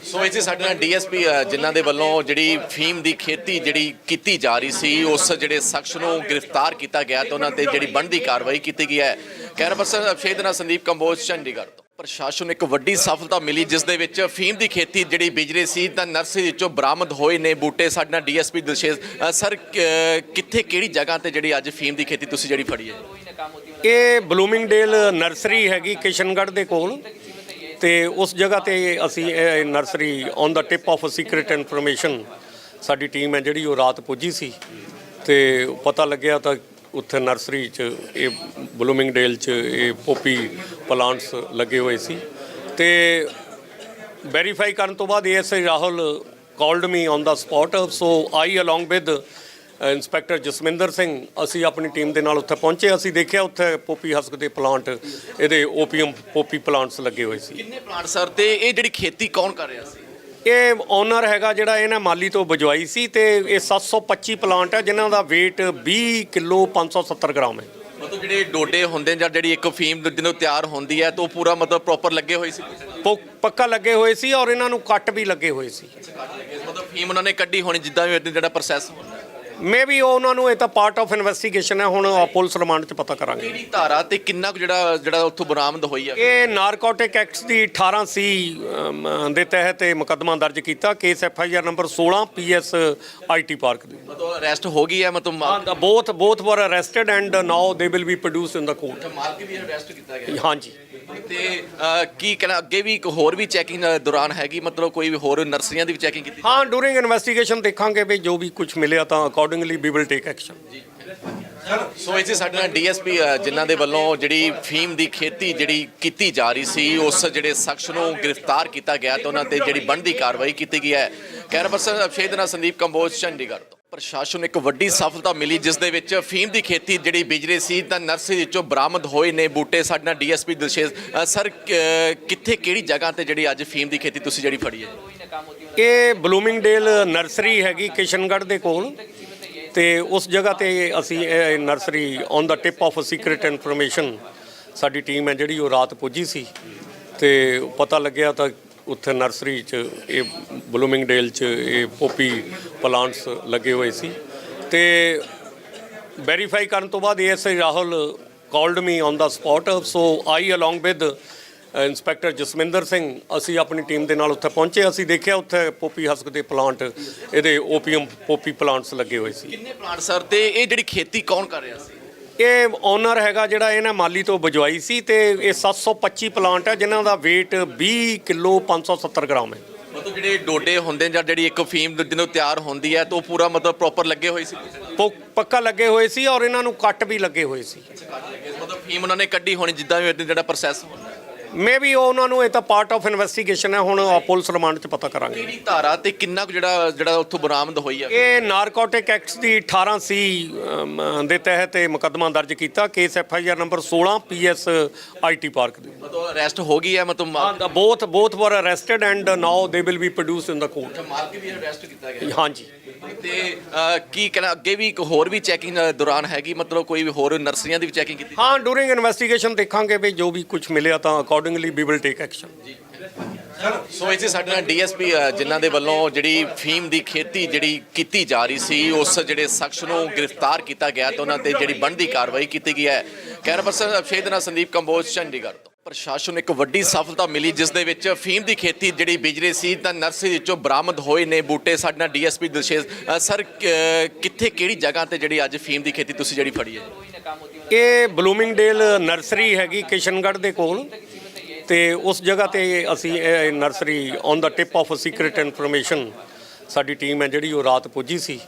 so ਇੱਥੇ ਸਾਡੇ ਨਾਲ ਡੀਐਸਪੀ ਜਿਨ੍ਹਾਂ ਦੇ ਵੱਲੋਂ ਜਿਹੜੀ ਫੀਮ ਦੀ ਖੇਤੀ ਜਿਹੜੀ ਕੀਤੀ ਜਾ ਰਹੀ ਸੀ ਉਸ ਜਿਹੜੇ ਸ਼ਖਸ ਨੂੰ ਗ੍ਰਿਫਤਾਰ ਕੀਤਾ ਗਿਆ ਤੇ ਉਹਨਾਂ ਤੇ ਜਿਹੜੀ ਬਣਦੀ ਕਾਰਵਾਈ ਕੀਤੀ ਗਈ ਹੈ। ਕੈਮਰਾ ਪਰਸਨ ਅਭਿਸ਼ੇਕ ਨਾਲ ਸੰਦੀਪ ਕੰਬੋਜ ਚੰਡੀਗੜ੍ਹ ਤੋਂ। ਪ੍ਰਸ਼ਾਸਨ ਨੂੰ ਇੱਕ ਵੱਡੀ ਸਫਲਤਾ ਮਿਲੀ ਜਿਸ ਦੇ ਵਿੱਚ ਫੀਮ ਦੀ ਖੇਤੀ ਜਿਹੜੀ ਬਿਜਰੇ ਸੀ ਤਾਂ ਨਰਸਰੀ ਵਿੱਚੋਂ ਬਰਾਮਦ ਹੋਏ ਨੇ ਬੂਟੇ। ਸਾਡੇ ਨਾਲ ਡੀਐਸਪੀ ਦਿਲਸ਼ੇਸ਼ ਅ, ਸਰ ਕਿੱਥੇ ਕਿਹੜੀ ਜਗ੍ਹਾ ਤੇ ਜਿਹੜੀ ਅੱਜ ਫੀਮ ਦੀ ਖੇਤੀ ਤੁਸੀਂ ਜਿਹੜੀ ਫੜੀ ਹੈ? ਇਹ ਬਲੂਮਿੰਗਡੇਲ ਨਰਸਰੀ ਹੈਗੀ ਕਿਸ਼ਨਗੜ੍ਹ ਦੇ ਕੋਲ ਤੇ ਉਸ ਜਗ੍ਹਾ ਤੇ ਅਸੀਂ ਇਹ nursery on the tip off secret information ਸਾਡੀ ਟੀਮ ਹੈ ਜਿਹੜੀ ਉਹ ਰਾਤ ਪੁੱਜੀ ਸੀ ਤੇ ਪਤਾ ਲੱਗਿਆ ਤਾਂ ਉੱਥੇ ਨਰਸਰੀ 'ਚ, ਇਹ ਬਲੂਮਿੰਗਡੇਲ 'ਚ, ਇਹ ਪੋਪੀ ਪਲਾਂਟਸ ਲੱਗੇ ਹੋਏ ਸੀ। ਤੇ ਵੈਰੀਫਾਈ ਕਰਨ ਤੋਂ ਬਾਅਦ ASI Rahul called me on the spot so I along with inspector Jasminder Singh, ਅਸੀਂ ਆਪਣੀ ਟੀਮ ਦੇ ਨਾਲ ਉੱਥੇ ਪਹੁੰਚੇ। ਅਸੀਂ ਦੇਖਿਆ ਉੱਥੇ ਪੋਪੀ ਹਸਕ ਦੇ ਪਲਾਂਟ, ਇਹਦੇ ਓਪੀਅਮ ਪੋਪੀ ਪਲਾਂਟਸ ਲੱਗੇ ਹੋਏ ਸੀ। ਕਿੰਨੇ ਪਲਾਂਟ ਸਰ? ਤੇ ਇਹ ਜਿਹੜੀ ਖੇਤੀ ਕੌਣ ਕਰ ਰਿਹਾ ਸੀ? ਇਹ ਓਨਰ ਹੈਗਾ ਜਿਹੜਾ ਇਹਨੇ ਮਾਲੀ ਤੋਂ ਬਜਵਾਈ ਸੀ ਤੇ ਇਹ 725 ਪਲਾਂਟ ਹੈ ਜਿਨ੍ਹਾਂ ਦਾ weight 20 ਕਿਲੋ 570 ਗ੍ਰਾਮ ਹੈ। ਮਤਲਬ ਜਿਹੜੇ ਡੋਡੇ ਹੁੰਦੇ ਜਾਂ ਜਿਹੜੀ ਇੱਕ ਫੀਮ ਜਦੋਂ ਤਿਆਰ ਹੁੰਦੀ ਹੈ ਤਾਂ ਉਹ ਪੂਰਾ ਮਤਲਬ ਪ੍ਰੋਪਰ ਲੱਗੇ ਹੋਏ ਸੀ? ਪੱਕਾ ਲੱਗੇ ਹੋਏ ਸੀ ਔਰ ਇਹਨਾਂ ਨੂੰ ਕੱਟ ਵੀ ਲੱਗੇ ਹੋਏ ਸੀ। ਮਤਲਬ ਫੀਮ ਉਹਨਾਂ ਨੇ ਕੱਢੀ ਹੋਣੀ ਜਿੱਦਾਂ ਵੀ ਜਿਹੜਾ ਪ੍ਰੋਸੈਸ ਹੁੰਦਾ। ਮੇ ਵੀ ਉਹਨਾਂ ਨੂੰ ਇਹ ਤਾਂ ਪਾਰਟ ਆਫ ਇਨਵੈਸਟੀਗੇਸ਼ਨ ਹੈ ਹੁਣ ਆਹ ਪੁਲਿਸ ਰਿਮਾਂਡ 'ਚ ਪਤਾ ਕਰਾਂਗੇ। ਕਿਹੜੀ ਧਾਰਾ ਤੇ ਕਿੰਨਾ ਕੁ ਜਿਹੜਾ ਜਿਹੜਾ ਉੱਥੋਂ ਬਰਾਮਦ ਹੋਈ ਆ? ਇਹ ਨਾਰਕੋਟਿਕ ਐਕਟਸ ਦੀ 18 ਸੀ ਅਮ, ਦੇ ਤਹਿਤ ਇਹ ਮੁਕੱਦਮਾ ਦਰਜ ਕੀਤਾ। Case F I R number 16 PS IT park ਦੇ। ਮਤਲਬ ਅਰੈਸਟ ਹੋ ਗਈ ਹੈ ਮਤਲਬ ਮਾਲ- ਬੋਥ ਬੋਥ ਵਰ arrested and now they will be produce in the court ਮਾਲਕ ਵੀ ਅਰੈਸਟ ਕੀਤਾ ਗਿਆ। ਹਾਂਜੀ। ਤੇ ਕੀ ਕਹਿਣਾ ਅੱਗੇ ਵੀ ਇੱਕ ਹੋਰ ਵੀ ਚੈਕਿੰਗ ਦੌਰਾਨ ਹੈਗੀ ਮਤਲਬ ਕੋਈ ਵੀ ਹੋਰ ਨਰਸਰੀਆਂ ਦੀ ਵੀ ਚੈਕਿੰਗ ਕੀਤੀ? ਹਾਂ ਡੂਰਿੰਗ ਇਨਵੈਸਟੀਗੇਸ਼ਨ ਦੇਖਾਂਗੇ ਵੀ ਜੋ ਵੀ ਕੁਝ ਮਿਲਿਆ ਤਾਂ accordingly we will take action so ਇੱਥੇ ਸਾਡੇ ਨਾਲ ਡੀਐਸਪੀ ਜਿਨ੍ਹਾਂ ਦੇ ਵੱਲੋਂ ਜਿਹੜੀ ਫੀਮ ਦੀ ਖੇਤੀ ਜਿਹੜੀ ਕੀਤੀ ਜਾ ਰਹੀ ਸੀ ਉਸ ਜਿਹੜੇ ਸ਼ਖਸ ਨੂੰ ਗ੍ਰਿਫਤਾਰ ਕੀਤਾ ਗਿਆ ਤੇ ਉਹਨਾਂ ਤੇ ਜਿਹੜੀ ਬਣਦੀ ਕਾਰਵਾਈ ਕੀਤੀ ਗਈ ਹੈ। ਕੈਮਰਾ ਪਰਸਨ ਅਭਿਸ਼ੇਕ ਨਾਲ ਸੰਦੀਪ ਕੰਬੋਜ ਚੰਡੀਗੜ੍ਹ ਤੋਂ। ਪ੍ਰਸ਼ਾਸਨ ਇੱਕ ਵੱਡੀ ਸਫਲਤਾ ਮਿਲੀ ਜਿਸ ਦੇ ਵਿੱਚ ਫੀਮ ਦੀ ਖੇਤੀ ਜਿਹੜੀ ਬਿਜਰੇ ਸੀ ਤਾਂ ਨਰਸਰੀ ਵਿੱਚੋਂ ਬਰਾਮਦ ਹੋਏ ਨੇ ਬੂਟੇ। ਸਾਡੇ ਨਾਲ ਡੀਐਸਪੀ ਦਿਲਸ਼ੇਸ਼ ਅ, ਸਰ ਕ- ਕਿੱਥੇ ਕਿਹੜੀ ਜਗ੍ਹਾ ਤੇ ਜਿਹੜੀ ਅੱਜ ਫੀਮ ਦੀ ਖੇਤੀ ਤੁਸੀਂ ਜਿਹੜੀ ਫੜੀ ਹੈ? ਇਹ ਬਲੂਮਿੰਗਡੇਲ ਨਰਸਰੀ ਹੈਗੀ ਕਿਸ਼ਨਗੜ੍ਹ ਦੇ ਕੋਲ ਤੇ ਉਸ ਜਗ੍ਹਾ ਤੇ ਅਸੀਂ ਇਹ nursery on the tip off secret information ਸਾਡੀ ਟੀਮ ਹੈ ਜਿਹੜੀ ਉਹ ਰਾਤ ਪੁੱਜੀ ਸੀ ਤੇ ਪਤਾ ਲੱਗਿਆ ਤਾਂ ਉੱਥੇ ਨਰਸਰੀ 'ਚ ਇਹ ਬਲੂਮਿੰਗਡੇਲ 'ਚ ਇਹ ਪੋਪੀ ਪਲਾਂਟਸ ਲੱਗੇ ਹੋਏ ਸੀ ਤੇ ਵੈਰੀਫਾਈ ਕਰਨ ਤੋਂ ਬਾਅਦ ASI Rahul called me on the spot. So I along with inspector Jasminder Singh, ਅਸੀਂ ਆਪਣੀ ਟੀਮ ਦੇ ਨਾਲ ਉੱਥੇ ਪਹੁੰਚੇ, ਅਸੀਂ ਦੇਖਿਆ ਉੱਥੇ ਪੋਪੀ ਹਸਕ ਦੇ ਪਲਾਂਟ, ਇਹਦੇ ਓਪੀਅਮ ਪੋਪੀ ਪਲਾਂਟਸ ਲੱਗੇ ਹੋਏ ਸੀ। ਕਿੰਨੇ ਪਲਾਂਟ ਸਰ? ਤੇ ਇਹ ਜਿਹੜੀ ਖੇਤੀ ਕੌਣ ਕਰ ਰਿਹਾ ਸੀ? ਇਹ ਓਨਰ ਹੈਗਾ ਜਿਹੜਾ ਇਹਨੇ ਮਾਲੀ ਤੋਂ ਬਜਵਾਈ ਸੀ ਤੇ ਇਹ 725 ਪਲਾਂਟ ਹੈ ਜਿਨ੍ਹਾਂ ਦਾ weight 20 ਕਿਲੋ 570 ਗ੍ਰਾਮ ਹੈ। ਮਤਲਬ ਜਿਹੜੇ ਡੋਡੇ ਹੁੰਦੇ ਜਾਂ ਜਿਹੜੀ ਇੱਕ ਫੀਮ ਜਦੋਂ ਤਿਆਰ ਹੁੰਦੀ ਹੈ ਤਾਂ ਉਹ ਪੂਰਾ ਮਤਲਬ ਪ੍ਰੋਪਰ ਲੱਗੇ ਹੋਏ ਸੀ? ਪੋ- ਪੱਕਾ ਲੱਗੇ ਹੋਏ ਸੀ ਔਰ ਇਹਨਾਂ ਨੂੰ ਕੱਟ ਵੀ ਲੱਗੇ ਹੋਏ ਸੀ। ਮਤਲਬ ਫੀਮ ਉਹਨਾਂ ਨੇ ਕੱਢੀ ਹੋਣੀ ਜਿੱਦਾਂ ਵੀ ਜਿਹੜਾ ਪ੍ਰੋਸੈਸ ਹੁੰਦਾ। ਮੇ ਵੀ ਉਹਨਾਂ ਨੂੰ ਇਹ ਤਾਂ ਪਾਰਟ ਆਫ ਇਨਵੈਸਟੀਗੇਸ਼ਨ ਹੈ ਹੁਣ ਪੁਲਿਸ ਰਿਮਾਂਡ 'ਚ ਪਤਾ ਕਰਾਂਗੇ। ਕਿਹੜੀ ਧਾਰਾ ਤੇ ਕਿੰਨਾ ਕੁ ਜਿਹੜਾ ਜਿਹੜਾ ਉੱਥੋਂ ਬਰਾਮਦ ਹੋਈ ਆ? ਇਹ ਨਾਰਕੋਟਿਕ ਐਕਟਸ ਦੀ 18 ਸੀ ਦੇ ਤਹਿਤ ਇਹ ਮੁਕੱਦਮਾ ਦਰਜ ਕੀਤਾ। Case F I R number 16 PS IT park ਦੇ। ਮਤਲਬ ਅਰੈਸਟ ਹੋ ਗਈ ਹੈ ਮਤਲਬ ਬੋਥ ਬੋਥ ਵਰ arrested and now they will be produce in the court ਮਾਲਕ ਵੀ ਅਰੈਸਟ ਕੀਤਾ ਗਿਆ। ਹਾਂਜੀ। ਤੇ ਕੀ ਕਹਿਣਾ ਅੱਗੇ ਵੀ ਇੱਕ ਹੋਰ ਵੀ ਚੈਕਿੰਗ ਦੌਰਾਨ ਹੈਗੀ ਮਤਲਬ ਕੋਈ ਵੀ ਹੋਰ ਨਰਸਰੀਆਂ ਦੀ ਵੀ ਚੈਕਿੰਗ ਕੀਤੀ? ਹਾਂ ਡੂਰਿੰਗ ਇਨਵੈਸਟੀਗੇਸ਼ਨ ਦੇਖਾਂਗੇ ਵੀ ਜੋ ਵੀ ਕੁਝ ਮਿਲਿਆ ਤਾਂ accordingly we will take action so ਇੱਥੇ ਸਾਡੇ ਨਾਲ ਡੀਐਸਪੀ ਜਿਨ੍ਹਾਂ ਦੇ ਵੱਲੋਂ ਜਿਹੜੀ ਫੀਮ ਦੀ ਖੇਤੀ ਜਿਹੜੀ ਕੀਤੀ ਜਾ ਰਹੀ ਸੀ ਉਸ ਜਿਹੜੇ ਸ਼ਖਸ ਨੂੰ ਗ੍ਰਿਫਤਾਰ ਕੀਤਾ ਗਿਆ ਤੇ ਉਹਨਾਂ ਤੇ ਜਿਹੜੀ ਬਣਦੀ ਕਾਰਵਾਈ ਕੀਤੀ ਗਈ ਹੈ। ਕੈਮਰਾ ਪਰਸਨ ਅਭਿਸ਼ੇਕ ਨਾਲ ਸੰਦੀਪ ਕੰਬੋਜ ਚੰਡੀਗੜ੍ਹ ਤੋਂ। ਪ੍ਰਸ਼ਾਸਨ ਨੂੰ ਇੱਕ ਵੱਡੀ ਸਫਲਤਾ ਮਿਲੀ ਜਿਸ ਦੇ ਵਿੱਚ ਫੀਮ ਦੀ ਖੇਤੀ ਜਿਹੜੀ ਬਿਜਰੇ ਸੀ ਤਾਂ ਨਰਸਰੀ ਵਿੱਚੋਂ ਬਰਾਮਦ ਹੋਏ ਨੇ ਬੂਟੇ। ਸਾਡੇ ਨਾਲ ਡੀਐਸਪੀ ਦਿਲਸ਼ੇਸ਼ ਅ, ਸਰ ਕਿੱਥੇ ਕਿਹੜੀ ਜਗ੍ਹਾ ਤੇ ਜਿਹੜੀ ਅੱਜ ਫੀਮ ਦੀ ਖੇਤੀ ਤੁਸੀਂ ਜਿਹੜੀ ਫੜੀ ਹੈ? ਇਹ ਬਲੂਮਿੰਗਡੇਲ ਨਰਸਰੀ ਹੈਗੀ ਕਿਸ਼ਨਗੜ੍ਹ ਦੇ ਕੋਲ। ਤੇ ਉਸ ਜਗ੍ਹਾ ਤੇ ਅਸੀਂ ਇਹ nursery on the tip off secret information ਸਾਡੀ ਟੀਮ ਹੈ ਜਿਹੜੀ ਉਹ ਰਾਤ ਪੁੱਜੀ ਸੀ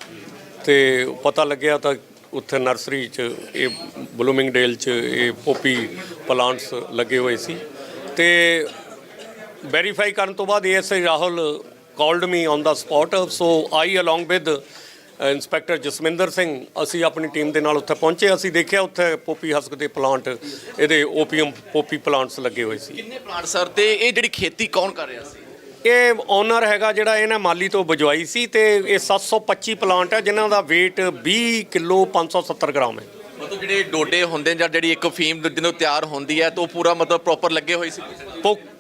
ਤੇ ਪਤਾ ਲੱਗਿਆ ਤਾਂ ਉੱਥੇ ਨਰਸਰੀ 'ਚ ਇਹ ਬਲੂਮਿੰਗਡੇਲ 'ਚ ਇਹ ਪੋਪੀ ਪਲਾਂਟਸ ਲੱਗੇ ਹੋਏ ਸੀ ਤੇ ਵੈਰੀਫਾਈ ਕਰਨ ਤੋਂ ਬਾਅਦ ASI Rahul called me on the spot so I along with inspector Jasminder Singh ਅਸੀਂ ਆਪਣੀ ਟੀਮ ਦੇ ਨਾਲ ਉੱਥੇ ਪਹੁੰਚੇ। ਅਸੀਂ ਦੇਖਿਆ ਉੱਥੇ ਪੋਪੀ ਹਸਕ ਦੇ ਪਲਾਂਟ ਇਹਦੇ ਓਪੀਅਮ ਪੋਪੀ ਪਲਾਂਟਸ ਲੱਗੇ ਹੋਏ ਸੀ। ਕਿੰਨੇ ਪਲਾਂਟ ਸਰ? ਤੇ ਇਹ ਜਿਹੜੀ ਖੇਤੀ ਕੌਣ ਕਰ ਰਿਹਾ ਸੀ? ਇਹ ਓਨਰ ਹੈਗਾ ਜਿਹੜਾ ਇਹਨੇ ਮਾਲੀ ਤੋਂ ਬਜਵਾਈ ਸੀ ਤੇ ਇਹ 725 ਪਲਾਂਟ ਹੈ ਜਿਨ੍ਹਾਂ ਦਾ weight 20 ਕਿਲੋ 570 ਗ੍ਰਾਮ ਹੈ। ਮਤਲਬ ਜਿਹੜੇ ਡੋਡੇ ਹੁੰਦੇ ਜਾਂ ਜਿਹੜੀ ਇੱਕ ਫੀਮ ਜਦੋਂ ਤਿਆਰ ਹੁੰਦੀ ਹੈ ਤਾਂ ਉਹ ਪੂਰਾ ਮਤਲਬ ਪ੍ਰੋਪਰ ਲੱਗੇ ਹੋਏ ਸੀ?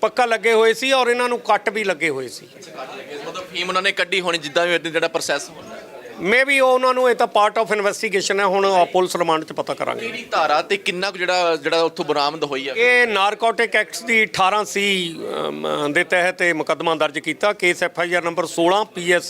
ਪੱਕਾ ਲੱਗੇ ਹੋਏ ਸੀ ਔਰ ਇਹਨਾਂ ਨੂੰ ਕੱਟ ਵੀ ਲੱਗੇ ਹੋਏ ਸੀ। ਮਤਲਬ ਫੀਮ ਉਹਨਾਂ ਨੇ ਕੱਢੀ ਹੋਣੀ ਜਿੱਦਾਂ ਵੀ ਜਿਹੜਾ ਪ੍ਰੋਸੈਸ ਹੁੰਦਾ। ਮੇ ਵੀ ਉਹਨਾਂ ਨੂੰ ਇਹ ਤਾਂ ਪਾਰਟ ਆਫ ਇਨਵੈਸਟੀਗੇਸ਼ਨ ਹੈ ਹੁਣ ਉਹ ਪੁਲਿਸ ਰਿਮਾਂਡ 'ਚ ਪਤਾ ਕਰਾਂਗੇ। ਕਿਹੜੀ ਧਾਰਾ ਤੇ ਕਿੰਨਾ ਕੁ ਜਿਹੜਾ ਜਿਹੜਾ ਉੱਥੋਂ ਬਰਾਮਦ ਹੋਈ ਹੈ ਇਹ ਨਾਰਕੋਟਿਕ ਐਕਟਸ ਦੀ 18 ਸੀ ਅਮ, ਦੇ ਤਹਿਤ ਇਹ ਮੁਕੱਦਮਾ ਦਰਜ ਕੀਤਾ। Case F I R number 16 P S